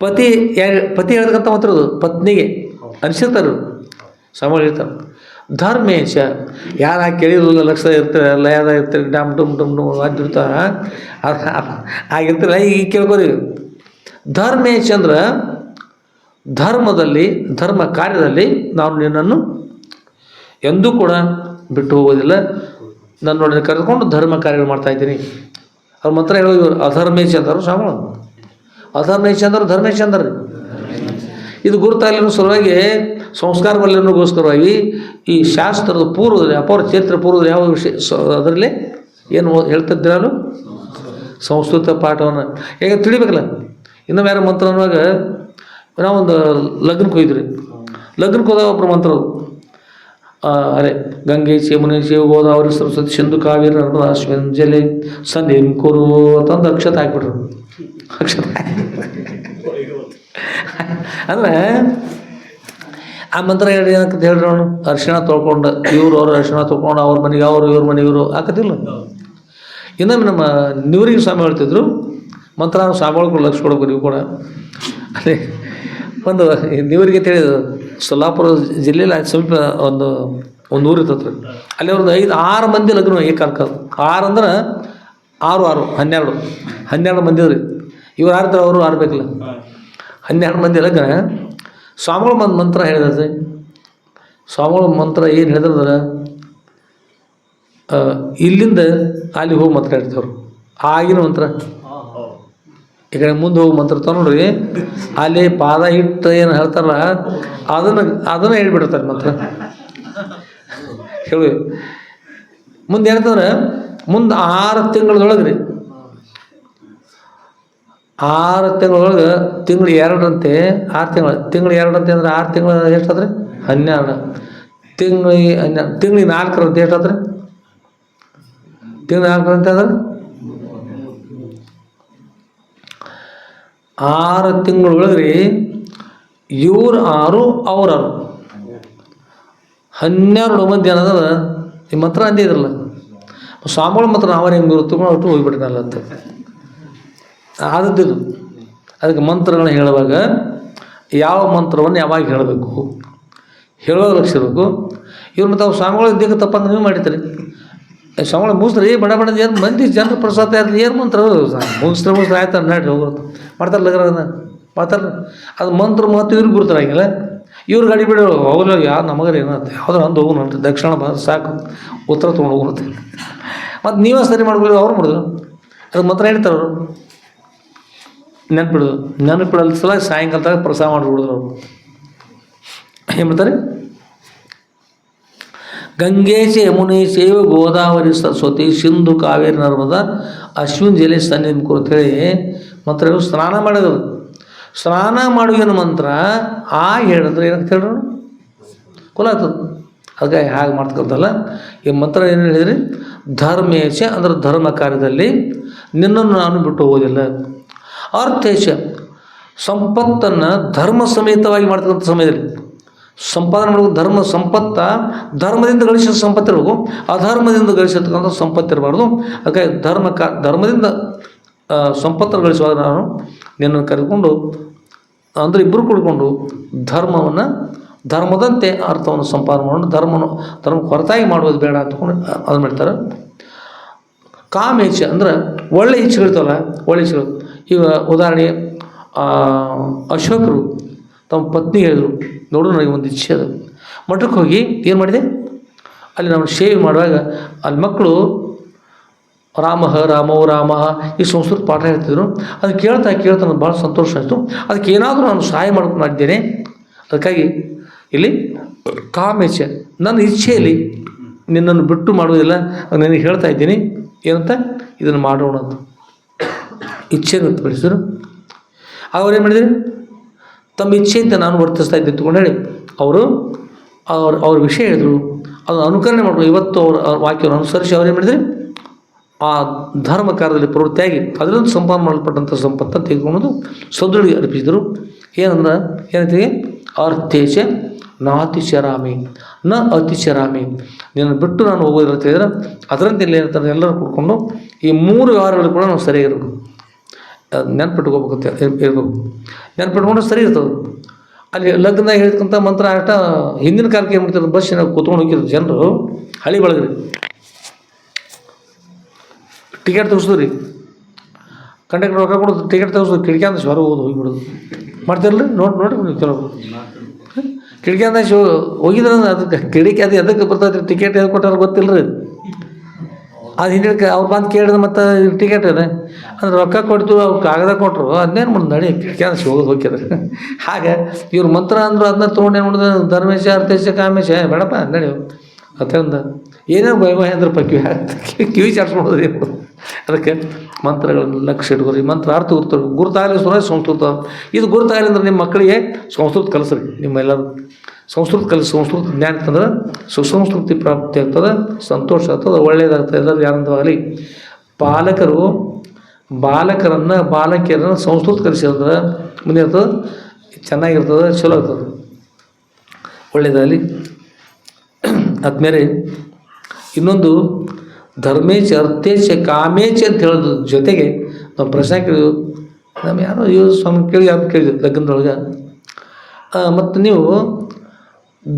ಪತಿ ಯಾರು ಪತಿ ಹೇಳ್ತಕ್ಕಂಥ ಮಾತ್ರ ಪತ್ನಿಗೆ ಅನಿಸಿರ್ತಾರೆ ಸ್ವಾಮಿಗಳು ಹೇಳ್ತಾರೆ. ಧರ್ಮೇಶ, ಯಾರು ಕೇಳಿರಲಿಲ್ಲ ಲಕ್ಷ ಇರ್ತಾರೆ ಲಯದ ಇರ್ತಾರೆ, ಡಮ್, ಡುಮ್ ಡುಮ್ ಡುಮ್ ಆಗಿರ್ತಾರೆ ಈಗ ಕೇಳ್ಕೊರಿ. ಧರ್ಮೇಶ ಚಂದ್ರ ಧರ್ಮದಲ್ಲಿ, ಧರ್ಮ ಕಾರ್ಯದಲ್ಲಿ ನಾನು ನಿನ್ನನ್ನು ಎಂದೂ ಕೂಡ ಬಿಟ್ಟು ಹೋಗೋದಿಲ್ಲ. ನನ್ನೊಡನೆ ಕರೆದುಕೊಂಡು ಧರ್ಮ ಕಾರ್ಯಗಳು ಮಾಡ್ತಾ ಇದ್ದೀನಿ. ಅವ್ರ ಮಾತ್ರ ಹೇಳೋದು ಇವರು ಚಂದ್ರ ಶ್ಯಾಮಳ ಅಧರ್ಮೇಶ್ ಅಧರ್ಮೇಶ ಧರ್ಮೇಶ್ ಚಂದ್ರ ಇದು ಗುರುತಾಲಿನ ಸಲುವಾಗಿ ಸಂಸ್ಕಾರ ಬಲ್ಲನಗೋಸ್ಕರವಾಗಿ ಈ ಶಾಸ್ತ್ರದ ಪೂರ್ವದಲ್ಲಿ, ಅಪರ ಚರಿತ್ರೆ ಪೂರ್ವದಲ್ಲಿ ಯಾವ ವಿಷಯ ಅದರಲ್ಲಿ ಏನು ಹೇಳ್ತಿದ್ದೆ ನಾನು ಸಂಸ್ಕೃತ ಪಾಠವನ್ನು. ಹೇಗೆ ತಿಳಿಬೇಕಲ್ಲ? ಇನ್ನೂ ಬೇರೆ ಮಂತ್ರ ಅನ್ನುವಾಗ ನಾವೊಂದು ಲಗ್ನಕ್ಕೆ ಹೋಗಿದ್ರಿ ಲಗ್ನಕ್ಕೆ ಹೋದಾಗ ಒಬ್ಬರು ಮಂತ್ರ ಅರೆ, ಗಂಗೆ ಚೇಮುನಿ ಶಿವ ಗೋದಾವರಿ ಸರಸ್ವತಿ ಸಿಂಧು ಕಾವೇರಿ ನರ್ಮದಾ ಅಶ್ವಿನ ಜಲೆ ಸಂಧಿ ಕುರು ಅಂತಂದು ಅಕ್ಷತ ಹಾಕ್ಬಿಟ್ರು. ಅಕ್ಷತ. ಅಂದ್ರೆ ಆ ಮಂತ್ರ ಹೇಳಿ ಏನಕ್ಕಂತ ಹೇಳ್ರಿ ಅವನು? ಅರಿಶಿಣ ತೊಳ್ಕೊಂಡು, ಇವ್ರು ಅವ್ರು ಅರಿಶಿಣ ತೊಳ್ಕೊಂಡು, ಅವ್ರ ಮನೆಗೆ ಅವರು, ಇವ್ರ ಮನೆಗೆ ಇವರು ಹಾಕತಿಲ್ಲ ಇನ್ನೊಮ್ಮೆ ನಮ್ಮ ನಿವರಿಗೆ ಸ್ವಾಮಿ ಹೇಳ್ತಿದ್ರು ಮಂತ್ರ ಸಾಮಾನುಗಳು ಲಕ್ಷ ಕೊಡ್ಬೇಕು ನೀವು ಕೂಡ. ಅದೇ ಒಂದು ನೀವರಿಗೆ ತಿಳಿದು ಸೊಲ್ಲಾಪುರ ಜಿಲ್ಲೆಯಲ್ಲಿ ಅಲ್ಲಿ ಸಮೀಪ ಒಂದು ಒಂದು ಊರು ಇರ್ತದೆ ಅಲ್ಲಿ ಒಂದು ಐದು, ಆರು ಮಂದಿ ಲಗ್ನ ಏಕಾಲ್ಕ ಆರು ಅಂದ್ರೆ ಆರು ಆರು, ಹನ್ನೆರಡು. ಹನ್ನೆರಡು ಮಂದಿ ರೀ ಇವ್ರು ಆರ್ತಾರೆ ಅವರು ಆರ್ಬೇಕಲ್ಲ ಹನ್ನೆರಡು ಮಂದಿ ಲಗ್ನ. ಸ್ವಾಮಿಗಳು ಒಂದು ಮಂತ್ರ ಹೇಳಿದ್ರೆ. ಸ್ವಾಮಿಗಳು ಮಂತ್ರ ಏನು ಹೇಳಿದ್ರೆ ಇಲ್ಲಿಂದ ಅಲ್ಲಿ ಹೋಗಿ ಮಂತ್ರ ಹೇಳ್ತೇವ್ರು ಆಗಿನ ಮಂತ್ರ. ಈ ಕಡೆ ಮುಂದೆ ಹೋಗಿ ಮಂತ್ರ ತ ನೋಡ್ರಿ. ಅಲ್ಲಿ ಪಾದ ಹಿಟ್ಟು ಏನು ಹೇಳ್ತಾರಲ್ಲ, ಅದನ್ನು ಅದನ್ನು ಹೇಳ್ಬಿಡ್ತಾರೆ ಮಂತ್ರ. ಹೇಳಿ. ಮುಂದೆ ಏನಂತಂದ್ರೆ, ಮುಂದೆ ಆರು ತಿಂಗಳದೊಳಗೆ ರೀ. ಆರು ತಿಂಗಳೊಳಗೆ ತಿಂಗಳು ಎರಡಂತೆ ಆರು ತಿಂಗಳು ತಿಂಗಳು ಎರಡಂತೆ ಅಂದ್ರೆ ಆರು ತಿಂಗಳು ಎಷ್ಟಾದ್ರೆ? ಹನ್ನೆರಡು. ತಿಂಗಳಿಗೆ ಹನ್ನೆರಡು ತಿಂಗಳಿಗೆ ನಾಲ್ಕರಂತೆ ಎಷ್ಟಾದ್ರೆ? ತಿಂಗಳು ನಾಲ್ಕರಂತೆ ಅಂದ್ರೆ? ಆರು ತಿಂಗಳೊಳಗೆ ರೀ ಇವ್ರು ಆರು ಅವ್ರು ಹನ್ನೆರಡು ಮಂದಿ ಏನಂದ್ರೆ ನಿಮ್ಮ ಹತ್ರ ಅಂದಿದ್ರಲ್ಲ ಸ್ವಾಮಿಗಳ ಮಾತ್ರ ನಾವೇ ಹಿಂಗೆ ತಗೊಂಡು ಅಷ್ಟು ಹೋಗ್ಬಿಟ್ಟಿನಲ್ಲ ಅಂತ ಆದದ್ದು ಅದಕ್ಕೆ ಮಂತ್ರಗಳನ್ನ ಹೇಳುವಾಗ ಯಾವ ಮಂತ್ರವನ್ನು ಯಾವಾಗ ಹೇಳಬೇಕು? ಹೇಳೋದು ಲಕ್ಷ ಇರಬೇಕು ಇವ್ರು ಮತ್ತು ಅವ್ರು ಸ್ವಾಮಿಗಳ ದಿಕ್ಕ ತಪ್ಪಂಗೆ ನೀವು ಮಾಡಿರ್ತೀರಿ ಸ್ವಾಮಿಗಳು ಮುಗಿಸ್ರಿ ಬಡ ಬಡ, ಏನು ಮಂದಿ ಜನರ ಪ್ರಸಾದ ಆಯ್ತು ಏನು ಮಂತ್ರ? ಮುಗಿಸ್ರ ಮುಗಿಸ್ರೆ ಆಯ್ತು ನಡ್ರಿ ಹೋಗೋದು ಮಾಡ್ತಾರೆ ಲಗ್ರ ಮಾಡ್ತಾರೆ ಅದು ಮಂತ್ರ ಮತ್ತು ಇವ್ರಿಗೆ ಗುರುತಾರಂಗಿಲ್ಲ ಇವ್ರು ಗಾಡಿ ಬಿಡೋ ಹೋಗಲ್ಲ ಯಾರು ನಮಗರ ಏನಂತ ಯಾವ್ದು ಅಂದು ಹೋಗೋಣ ದಕ್ಷಿಣ ಬಂದ್ರೆ ಸಾಕು. ಉತ್ತರ ತೊಗೊಂಡು ಹೋಗುತ್ತೆ ಮತ್ತು ನೀವೇ ಸರಿ ಮಾಡ್ಬೋದು ಅವ್ರು ಮಾಡಿದ್ರು. ಅದು ಮಾತ್ರ ಹೇಳ್ತಾರೆ ಅವರು. ನೆನ್ಪಿಡೋದು ನೆನಪಿಡಲ್ಸಲ ಸಾಯಂಕಾಲದಾಗ ಪ್ರಸಾದ ಮಾಡಿಬಿಡಿದ್ರು ಅವರು. ಏನು ಮಾಡ್ತಾರೆ? ಗಂಗೇಶ ಯಮುನೆ ಸೇವ ಗೋದಾವರಿ ಸರಸ್ವತಿ ಸಿಂಧು ಕಾವೇರಿ ನರ್ಮದ ಅಶ್ವಿನ್ ಜಲೆ ಸನ್ನಿಧಿ ಅಂತೇಳಿ ಮಂತ್ರ ಸ್ನಾನ ಮಾಡಿದ್ರು ಸ್ನಾನ ಮಾಡುವಿನ ಮಂತ್ರ ಆ ಹೇಳಿದ್ರೆ ಏನಂತ ಹೇಳ್ರು? ಕುಲ ಅದಕ್ಕೆ ಹಾಗೆ ಮಾಡ್ತಕ್ಕಂಥಲ್ಲ ಈ ಮಂತ್ರ ಏನು ಹೇಳಿದ್ರಿ? ಧರ್ಮೇಶ ಅಂದ್ರೆ ಧರ್ಮ ಕಾರ್ಯದಲ್ಲಿ ನಿನ್ನನ್ನು ನಾನು ಬಿಟ್ಟು ಹೋಗೋದಿಲ್ಲ. ಅರ್ಥೇಶ, ಸಂಪತ್ತನ್ನು ಧರ್ಮ ಸಮೇತವಾಗಿ ಮಾಡ್ತಕ್ಕಂಥ ಸಮಯದಲ್ಲಿ ಸಂಪಾದನೆ ಮಾಡಬೇಕು ಧರ್ಮ ಸಂಪತ್ತ, ಧರ್ಮದಿಂದ ಗಳಿಸಿದ ಸಂಪತ್ತಿರಬೇಕು ಅಧರ್ಮದಿಂದ ಗಳಿಸಿರ್ತಕ್ಕಂಥ ಸಂಪತ್ತಿರಬಾರ್ದು ಅದಕ್ಕೆ ಧರ್ಮ ಕ, ಧರ್ಮದಿಂದ ಸಂಪತ್ತನ್ನು ಗಳಿಸುವಾಗ ನಾನು ನಿನ್ನನ್ನು ಕರೆದುಕೊಂಡು, ಅಂದರೆ ಇಬ್ಬರು ಕುಡ್ಕೊಂಡು ಧರ್ಮವನ್ನು, ಧರ್ಮದಂತೆ ಅರ್ಥವನ್ನು ಸಂಪಾದನೆ ಮಾಡೋಣ ಧರ್ಮನು ಧರ್ಮ ಹೊರತಾಗಿ ಮಾಡೋದು ಬೇಡ ಅಂತಕೊಂಡು ಅದನ್ನು ಮಾಡ್ತಾರೆ. ಕಾಮೇಚ್ಛ ಅಂದ್ರೆ ಒಳ್ಳೆ ಇಚ್ಛೆಗಳಿರ್ತಾವಲ್ಲ, ಒಳ್ಳೆ ಇಚ್ಛೆಗಳು. ಈಗ ಉದಾಹರಣೆ ಅಶೋಕರು ತಮ್ಮ ಪತ್ನಿ ಹೇಳಿದರು, ನೋಡು ನನಗೆ ಒಂದು ಇಚ್ಛೆ ಅದು. ಮಠಕ್ಕೆ ಹೋಗಿ ಏನು ಮಾಡಿದೆ? ಅಲ್ಲಿ ನಾವು ಶೇವ್ ಮಾಡುವಾಗ ಅಲ್ಲಿ ಮಕ್ಕಳು ರಾಮ, ರಾಮೋ, ರಾಮ, ಈ ಸಂಸ್ಕೃತ ಪಾಠ ಹೇಳ್ತಿದ್ರು. ಅದು ಕೇಳ್ತಾ ಕೇಳ್ತಾ ನನಗೆ ಭಾಳ ಸಂತೋಷ ಆಯಿತು. ಅದಕ್ಕೆ ಏನಾದರೂ ನಾನು ಸಹಾಯ ಮಾಡಿದ್ದೇನೆ. ಅದಕ್ಕಾಗಿ ಇಲ್ಲಿ ಕಾಮೇಚ್ಛ. ನನ್ನ ಇಚ್ಛೆಯಲ್ಲಿ ನಿನ್ನನ್ನು ಬಿಟ್ಟು ಮಾಡುವುದಿಲ್ಲ ನಿನಗೆ ಹೇಳ್ತಾ ಇದ್ದೀನಿ. ಏನಂತ? ಇದನ್ನು ಮಾಡೋಣ ಅಂತ. ಇಚ್ಛೆ ವ್ಯಕ್ತಪಡಿಸಿದರು. ಅವ್ರು ಏನು ಮಾಡಿದ್ರು? ತಮ್ಮ ಇಚ್ಛೆಯಿಂದ ನಾನು ವರ್ತಿಸ್ತಾ ಇದ್ದೆ ಅಂತಕೊಂಡು ಹೇಳಿ. ಅವರು ಅವ್ರ ಅವ್ರ ವಿಷಯ ಹೇಳಿದರು. ಅದನ್ನು ಅನುಕರಣೆ ಮಾಡಿದ್ರು ಇವತ್ತು ಅವ್ರ ವಾಕ್ಯವನ್ನು ಅನುಸರಿಸಿ ಏನು ಮಾಡಿದ್ರಿ? ಆ ಧರ್ಮ ಕಾರ್ಯದಲ್ಲಿ ಪ್ರವೃತ್ತಿಯಾಗಿ ಅದರಿಂದ ಸಂಪಾದನೆ ಮಾಡಲ್ಪಟ್ಟಂಥ ಸಂಪತ್ತನ್ನು ತೆಗೆದುಕೊಂಡು ಸದೃಢಿಗೆ ಅರ್ಪಿಸಿದರು. ಏನಂದ್ರೆ ಏನಂತೀವಿ ಅರ್ಥೇಶ ನಾತಿಶರಾಮಿ, ನ ಅತಿಶರಾಮಿ. ನಿನ್ನನ್ನು ಬಿಟ್ಟು ನಾನು ಹೋಗೋದಿಲ್ಲ ಹೇಳಿದ್ರೆ ಅದರಂತೆ ಇಲ್ಲಿ ಏನಂತಂದ್ರೆ ಎಲ್ಲರೂ ಕೂತ್ಕೊಂಡು ಈ ಮೂರು ವ್ಯವಹಾರಗಳು ಕೂಡ ನಾವು ಸರಿಯಾಗಿರ್ಬೇಕು ನೆನ್ಪಿಟ್ಕೋಬೇಕು ಅಂತ ಇರ್- ಇರ್ಬೇಕು. ನೆನ್ಪಿಟ್ಕೊಂಡ್ರೆ ಸರಿ ಇರ್ತದೆ. ಅಲ್ಲಿ ಲಗ್ನ ಹೇಳ್ತಕ್ಕಂಥ ಮಂತ್ರ ಆಟ ಹಿಂದಿನ ಕಾಲಕ್ಕೆ ಏನು ಮಾಡ್ತಾರೆ ಬಸ್ಸಿನಾಗ ಕೂತ್ಕೊಂಡು ಹೋಗಿದ್ರು ಜನರು. ಹಳಿ ಬಳಗ್ರಿ ಟಿಕೆಟ್ ತೆಗಿಸೋದು ರೀ ಕಂಡಕ್ಟರ್ ರೊಕ್ಕ ಕೊಡೋದು, ಟಿಕೆಟ್ ತೆಗಿಸೋದು ಕಿಟಕಿ ಅಂದ ಹೊರ ಹೋಗೋದು, ಹೋಗಿಬಿಡೋದು. ಮಾಡ್ತಿರಲ್ಲ ನೋಡಿ ನೋಡಿ ನೀವು ಕೆಲವರು ಕಿಟಕಿ ಅಂದ ಶೋ ಹೋಗಿದ್ರೆ ಅದಕ್ಕೆ ಕಿಡಿಕೆ ಅದು ಎದಕ್ಕೆ ಬರ್ತೈತೆ ಟಿಕೆಟ್ ಎದಕ್ಕೆ ಕೊಟ್ಟಾರ ಗೊತ್ತಿಲ್ಲ ರೀ ಅದು ಹಿಂದಿನ ಅವ್ರು ಬಂದು ಕೇಳಿದ್ರೆ ಮತ್ತೆ ಟಿಕೆಟ್ ಅಂದ್ರೆ ರೊಕ್ಕ ಕೊಡ್ತು ಅವ್ರು ಕಾಗದ ಕೊಟ್ಟರು ಅದನ್ನೇನು ಮಾಡಿ ನಡಿ ಕ್ಯಾನ್ಸ್ ಹೋಗೋದು ಹೋಗ್ಯದ ಹಾಗೆ ಇವ್ರ ಮಂತ್ರ ಅಂದ್ರು ಅದನ್ನ ತೊಗೊಂಡು ಏನು ಮಾಡಿದ್ರು ಧರ್ಮೇಶ, ಅರ್ಥೇಶ, ಕಾಮೇಶ ಬೇಡಪ್ಪ ನಡಿ ಅದರಿಂದ ಏನೇ ಭಯ ಭಯ ಕಿವಿ ಪಕ್ಕಿ ಕಿವಿ ಚಾಡ್ಸ್ಕೊಳೋದು ಏನು ಅದಕ್ಕೆ ಮಂತ್ರಗಳನ್ನು ಲಕ್ಷ ಇಟ್ಕೋರಿ ಮಂತ್ರ ಅರ್ಥ ಗುರುತ, ಗುರುತಾಗಲಿ ಸುರ ಸಂಸ್ಕೃತ. ಇದು ಗುರುತಾಗಲಿ ಅಂದ್ರೆ ನಿಮ್ಮ ಮಕ್ಕಳಿಗೆ ಸಂಸ್ಕೃತ ಕಲಿಸ್ರಿ ನಿಮ್ಮೆಲ್ಲರೂ ಸಂಸ್ಕೃತ ಕಲಿಸಿ, ಸಂಸ್ಕೃತ ಜ್ಞಾನ ಅಂತಂದ್ರೆ ಸುಸಂಸ್ಕೃತಿ ಪ್ರಾಪ್ತಿ ಆಗ್ತದೆ, ಸಂತೋಷ ಆಗ್ತದೆ ಒಳ್ಳೆಯದಾಗ್ತದೆ ಎಲ್ಲರೂ ಆನಂದವಾಗಲಿ. ಪಾಲಕರು ಬಾಲಕರನ್ನು, ಬಾಲಕಿಯರನ್ನು ಸಂಸ್ಕೃತ ಮುಂದೆ ಚೆನ್ನಾಗಿರ್ತದೆ, ಚಲೋ ಇರ್ತದೆ. ಒಳ್ಳೆಯದಾಗಲಿ. ಆದ್ಮೇಲೆ ಇನ್ನೊಂದು ಧರ್ಮೇಚ ಅರ್ಥೇಚ ಕಾಮೇಚ ಅಂತ ಹೇಳೋದ್ರ ಜೊತೆಗೆ ನಾವು ಪ್ರಶ್ನೆ ಕೇಳಿದ್ವು. ನಮ್ಮ ಯಾರೋ ಇವ್ ಸ್ವಾಮಿ ಕೇಳಿ ಯಾರು ಕೇಳಿದ್ವಿ ಲಗ್ನದೊಳಗೆ? ಮತ್ತು ನೀವು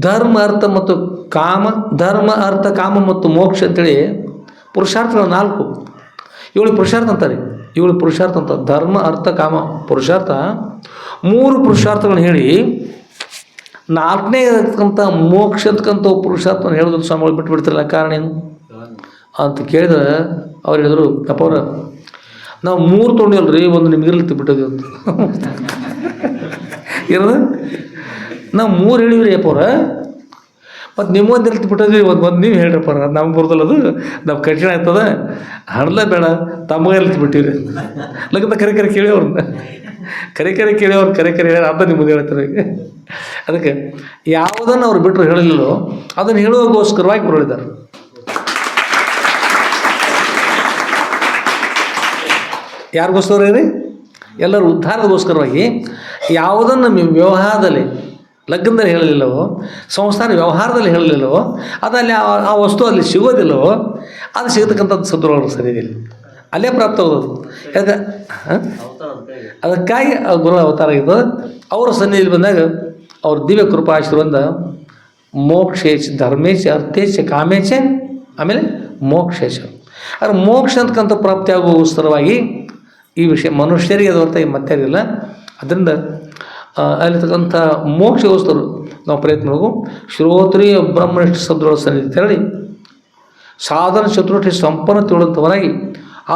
ಧರ್ಮ, ಅರ್ಥ ಮತ್ತು ಕಾಮ, ಧರ್ಮ, ಅರ್ಥ, ಕಾಮ ಮತ್ತು ಮೋಕ್ಷ ಅಂತೇಳಿ ಪುರುಷಾರ್ಥಗಳು ನಾಲ್ಕು. ಇವಳು ಪುರುಷಾರ್ಥ ಅಂತಾರೆ. ಇವಳು ಪುರುಷಾರ್ಥ ಅಂತ. ಧರ್ಮ, ಅರ್ಥ, ಕಾಮ, ಪುರುಷಾರ್ಥ. ಮೂರು ಪುರುಷಾರ್ಥಗಳನ್ನ ಹೇಳಿ, ನಾಲ್ಕನೇ ಇರತಕ್ಕಂಥ ಮೋಕ್ಷ ಅಂತಕ್ಕಂಥ ಪುರುಷಾರ್ಥವನ್ನು ಹೇಳೋದು ಸ್ವಾಮಿಗಳು ಬಿಟ್ಬಿಡ್ತಿರಲ್ಲ, ಕಾರಣ ಏನು? ಅಂತ ಕೇಳಿದ್ರೆ ಅವ್ರು ಹೇಳಿದ್ರು ಕಪೌರ ನಾವು ಮೂರು ತೊಗೊಂಡಿವಲ್ರಿ, ಒಂದು ನಿಮ್ಗೆ ಇರ್ಲಿತ್ತು ಬಿಟ್ಟಿದ್ವಿ ಅಂತ. <laughs> ಇರೋದು? ನಾವು ಮೂರು ಹೇಳಿವ್ರಿ ಅಪ್ಪ ಅವ್ರ ಮತ್ತು ನಿಮ್ಮೊಂದು ಇರ್ತಿ ಬಿಟ್ಟದ್ವಿ ಒಂದು ಒಂದು ನೀವು ಹೇಳ್ರಪ್ಪ ನಮ್ಗೆ ಬರ್ದಲ್ಲ ಅದು ನಮ್ಮ ಕಠಿಣ ಆಯ್ತದ ಹಣಲೇ ಬೇಡ ತಮ್ಮ ಇರ್ತಿ ಬಿಟ್ಟಿವ್ರಿ. ಲಗ್ನ ಕರೆ ಕರೆ ಕೇಳಿ ಅವ್ರನ್ನ ಕರೆ ಕರೆ ಕೇಳಿ ಅವ್ರು ಕರೆ ಕರೆ ಹೇಳಿ ಅದು ನಿಮ್ಮದು ಹೇಳ್ತಾರೆ ಅದಕ್ಕೆ ಯಾವುದನ್ನು ಅವ್ರು ಬಿಟ್ಟರು ಹೇಳಲಿಲ್ಲೋ ಅದನ್ನು ಹೇಳುವಾಗೋಸ್ಕರವಾಗಿ ಬರಳಿದ್ದಾರೆ ಯಾರಿಗೋಸ್ಕರ ರೀ ಎಲ್ಲರೂ ಉದ್ಧಾರದಗೋಸ್ಕರವಾಗಿ. ಯಾವುದನ್ನು ನಿಮ್ಮ ವ್ಯವಹಾರದಲ್ಲಿ ಲಗ್ನದಲ್ಲಿ ಹೇಳಲಿಲ್ಲವೋ, ಸಂಸಾರ ವ್ಯವಹಾರದಲ್ಲಿ ಹೇಳಲಿಲ್ಲವೋ ಅದಲ್ಲಿ ಆ- ವಸ್ತು ಅಲ್ಲಿ ಸಿಗೋದಿಲ್ಲವೋ, ಅದು ಸಿಗತಕ್ಕಂಥದ್ದು ಸದ್ರೊಳಗೆ ಸರಿಯಿಲ್ಲ ಅಲ್ಲೇ ಪ್ರಾಪ್ತ ಹೋಗೋದು ಯಾಕೆ ಅದಕ್ಕಾಗಿ ಗುರು ಅವತಾರ ಆಗಿದ್ದು, ಅವರ ಸನ್ನಿಧಿಯಲ್ಲಿ ಬಂದಾಗ ಅವ್ರ ದಿವ್ಯ ಕೃಪಾ ಆಶೀರ್ವಾದ ಮೋಕ್ಷೇಶ ಧರ್ಮೇಶ ಅರ್ಥೇಶ ಕಾಮೇಶ ಆಮೇಲೆ ಮೋಕ್ಷೇಶ ಆದರೆ ಮೋಕ್ಷ ಅಂತಕ್ಕಂಥ ಪ್ರಾಪ್ತಿಯಾಗುವ ಆಗುವೋಸ್ಕರವಾಗಿ ಈ ವಿಷಯ ಮನುಷ್ಯರಿಗೆ ಅದು ಮತ್ತೆ ಮತ್ತಾರಿಲ್ಲ ಅದರಿಂದ ಅಲ್ಲಿರ್ತಕ್ಕಂಥ ಮೋಕ್ಷಗೋಸ್ಕರ ನಾವು ಪ್ರಯತ್ನ ಮಾಡಬೇಕು. ಶ್ರೋತ್ರಿಯ ಬ್ರಹ್ಮನಿಷ್ಠ ಸದ್ರೊಳ ಸನ್ನಿಧಿ ತೆರಳಿ ಸಾಧನ ಚತುರ್ಟಿ ಸಂಪನ್ನ ತಿಳಿದಂಥವನಾಗಿ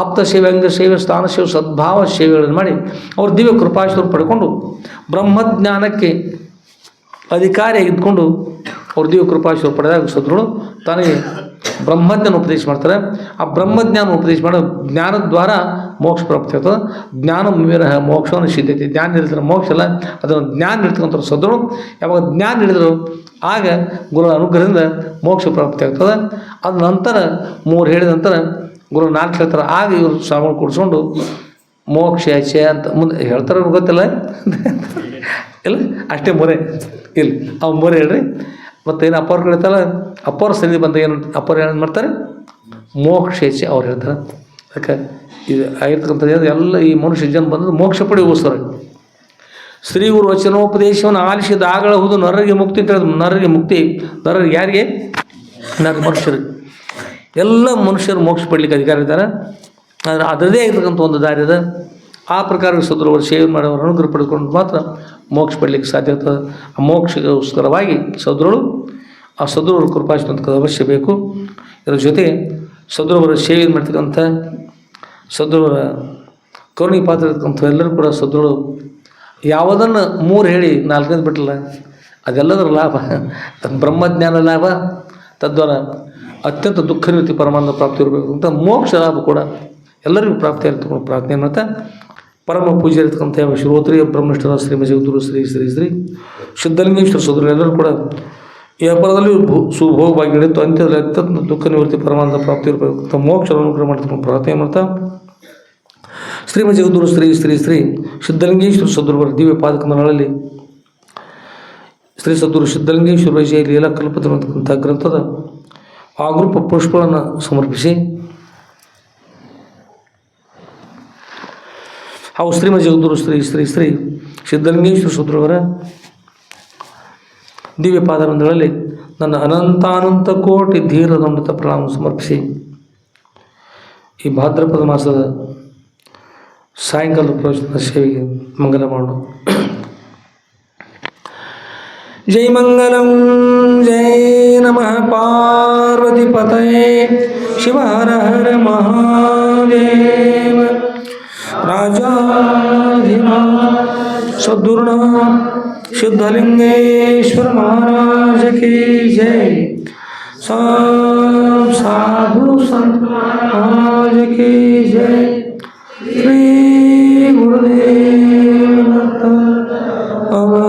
ಆಪ್ತ ಸೇವೆ, ಅಂಗ ಸೇವೆ, ಸ್ಥಾನ ಸೇವೆ, ಸದ್ಭಾವ ಸೇವೆಗಳನ್ನು ಮಾಡಿ ಅವರು ದಿವ್ಯ ಕೃಪಾಶ್ವರ ಪಡ್ಕೊಂಡು ಬ್ರಹ್ಮಜ್ಞಾನಕ್ಕೆ ಅಧಿಕಾರಿಯಾಗಿದ್ದುಕೊಂಡು ಅವ್ರ ದಿವ್ಯ ಕೃಪಾಶ್ವರ ಪಡೆದಾಗ ಸದ್ರುಳು ತನಗೆ ಬ್ರಹ್ಮಜ್ಞಾನ ಉಪದೇಶ ಮಾಡ್ತಾರೆ. ಆ ಬ್ರಹ್ಮಜ್ಞಾನ ಉಪದೇಶ ಮಾಡೋ ಜ್ಞಾನದ ದ್ವಾರ ಮೋಕ್ಷ ಪ್ರಾಪ್ತಿ ಆಗ್ತದೆ. ಜ್ಞಾನ ವಿರಹ ಮೋಕ್ಷವನ್ನು ಸಿದ್ಧತೆ. ಜ್ಞಾನ ಹಿಡಿದ್ರೆ ಮೋಕ್ಷ ಅಲ್ಲ. ಅದನ್ನು ಜ್ಞಾನ ಹಿಡ್ತಕ್ಕಂಥ ಸದೃಢ ಯಾವಾಗ ಜ್ಞಾನ ಹಿಡಿದ್ರು ಆಗ ಗುರು ಅನುಗ್ರಹದಿಂದ ಮೋಕ್ಷ ಪ್ರಾಪ್ತಿ ಆಗ್ತದೆ. ಅದ ನಂತರ ಮೂರು ಹೇಳಿದ ನಂತರ ಗುರು ನಾಲ್ಕು ಹೇಳ್ತಾರೆ. ಆಗ ಇವರು ಸ್ವಾಮಿಗಳು ಕೂಡಿಸ್ಕೊಂಡು ಮೋಕ್ಷ ಆಚೆ ಅಂತ ಮುಂದೆ ಹೇಳ್ತಾರ ಗೊತ್ತಿಲ್ಲ. ಇಲ್ಲ, ಅಷ್ಟೇ ಮೊರೆ. ಇಲ್ಲ, ಅವು ಮೊರೆ ಹೇಳ್ರಿ. ಮತ್ತು ಏನು ಅಪ್ಪವ್ರು ಹೇಳ್ತಾರಲ್ಲ ಅಪ್ಪರ ಸನ್ನಿಧಿ ಬಂದಾಗ ಏನು ಅಪ್ಪರ್ ಏನು ಮಾಡ್ತಾರೆ? ಮೋಕ್ಷ ಹೆಚ್ಚೆ ಅವ್ರು ಹೇಳ್ತಾರೆ. ಯಾಕೆ? ಇದು ಆಗಿರ್ತಕ್ಕಂಥದ್ದು ಎಲ್ಲ ಈ ಮನುಷ್ಯ ಜನ ಬಂದದ್ದು ಮೋಕ್ಷ ಪಡೆಯುವೋಸ್ಕರ ಶ್ರೀ ಗುರು ವಚನೋಪದೇಶವನ್ನು ಆಲಿಸಿದ ಆಗಳಹುದು ನರರಿಗೆ ಮುಕ್ತಿ ಅಂತ ಹೇಳಿದ್ರು. ನರರಿಗೆ ಮುಕ್ತಿ. ನರರಿಗೆ ಯಾರಿಗೆ? ನರ ಮನುಷ್ಯರು ಎಲ್ಲ ಮನುಷ್ಯರು ಮೋಕ್ಷ ಪಡ್ಲಿಕ್ಕೆ ಅಧಿಕಾರ ಇದ್ದಾರೆ. ಆದರೆ ಅದರದೇ ಆಗಿರ್ತಕ್ಕಂಥ ಒಂದು ದಾರಿ ಇದೆ ಆ ಪ್ರಕಾರ ಸದ್ರವರು ಸೇವೆ ಮಾಡೋರು ಅನುಗ್ರಹ ಪಡೆದುಕೊಂಡು ಮಾತ್ರ ಮೋಕ್ಷ ಪಡಲಿಕ್ಕೆ ಸಾಧ್ಯ ಆಗ್ತದೆ. ಆ ಮೋಕ್ಷಗೋಸ್ಕರವಾಗಿ ಸದ್ರಗಳು ಆ ಸದ್ರವರ ಕೃಪಾಶ್ವಂತ ಅವಶ್ಯ ಬೇಕು. ಇದರ ಜೊತೆ ಸದ್ರವರ ಸೇವೆ ಮಾಡ್ತಕ್ಕಂಥ ಸದ್ರವರ ಕರುಣಿ ಪಾತ್ರ ಇರ್ತಕ್ಕಂಥ ಎಲ್ಲರೂ ಕೂಡ ಸದ್ರಗಳು ಯಾವುದನ್ನು ಮೂರು ಹೇಳಿ ನಾಲ್ಕನೇದು ಬಿಟ್ಟಲ್ಲ ಅದೆಲ್ಲದರ ಲಾಭ. ಬ್ರಹ್ಮಜ್ಞಾನ ಲಾಭ, ತದ್ವಾರ ಅತ್ಯಂತ ದುಃಖ ನಿವೃತ್ತಿ ಪರಮಾನಂದ ಪ್ರಾಪ್ತಿ ಇರಬೇಕು ಅಂತ ಮೋಕ್ಷ ಲಾಭ ಕೂಡ ಎಲ್ಲರಿಗೂ ಪ್ರಾಪ್ತಿ ಇರ್ತಕ್ಕಂಥ ಪ್ರಾರ್ಥನೆ ಮಾಡ್ತಾ ಪರಮ ಪೂಜೆ ಇರ್ತಕ್ಕಂಥ ಯಾವ ಶ್ರೋತ್ರಿ ಬ್ರಹ್ಮನಿಷ್ಠರ, ಶ್ರೀ ಮಜಗುರು ಶ್ರೀ ಶ್ರೀ ಶ್ರೀ ಶುದ್ಧಲಿಂಗೇಶ್ವರ ಸೋದರ ಎಲ್ಲರೂ ಕೂಡ ವ್ಯಾಪಾರದಲ್ಲಿ ಸುಭೋಗವಾಗಿ ಹಿಡಿತು ಅಂತ್ಯದಲ್ಲಿ ಅತ್ಯಂತ ದುಃಖ ನಿವೃತ್ತಿ ಪರಮಾನಂದ ಪ್ರಾಪ್ತಿ ಇರಬೇಕು ಮೋಕ್ಷ ಅನುಗ್ರಹ ಮಾಡ್ತಕ್ಕಂಥ ಪ್ರಾರ್ಥನೆ ಮಾಡ್ತಾ ಶ್ರೀಮ ಜಗದ್ಗುರು ಶ್ರೀ ಶ್ರೀ ಶ್ರೀ ಸಿದ್ಧಲಿಂಗೇಶ್ವರ ಸದ್ಗುರುವರ ದಿವ್ಯ ಪಾದಕಮಲಗಳಲ್ಲಿ ಶ್ರೀ ಸದ್ಗುರು ಸಿದ್ಧಲಿಂಗೇಶ್ವರ ವಿಜಯ ಲೀಲಾ ಕಲ್ಪತರು ಅಂತಕ್ಕಂಥ ಗ್ರಂಥದ ಆಗೃಪ ಪುಷ್ಪಗಳನ್ನು ಸಮರ್ಪಿಸಿ ಹಾಗೂ ಶ್ರೀಮ ಜಗದ್ಗುರು ಶ್ರೀ ಶ್ರೀ ಶ್ರೀ ಸಿದ್ಧಲಿಂಗೇಶ್ವರ ಸೂತ್ರವರ ದಿವ್ಯ ಪಾದರಂಧಗಳಲ್ಲಿ ನನ್ನ ಅನಂತಾನಂತ ಕೋಟಿ ಧೀರದಮೃತ ಪ್ರಣಾಮ ಸಮರ್ಪಿಸಿ ಈ ಭಾದ್ರಪದ ಮಾಸದ ಸಾಯಂಕಾಲ ಪ್ರವಚನ ಸೇವೆಗೆ ಮಂಗಲ ಮಾಡು ಜೈ ಮಂಗಲಂ, ಜೈ ನಮಃ, ಪಾರ್ವತಿ ಪತಯೇ, ಶಿವ ಹರ ಹರ ಮಹಾದೇವ. सदुर्ण सदुर्णा सिद्धलिंगेश्वर महाराज की जय। सब साधु संत महाराज की जय। श्री गुरुदेव अब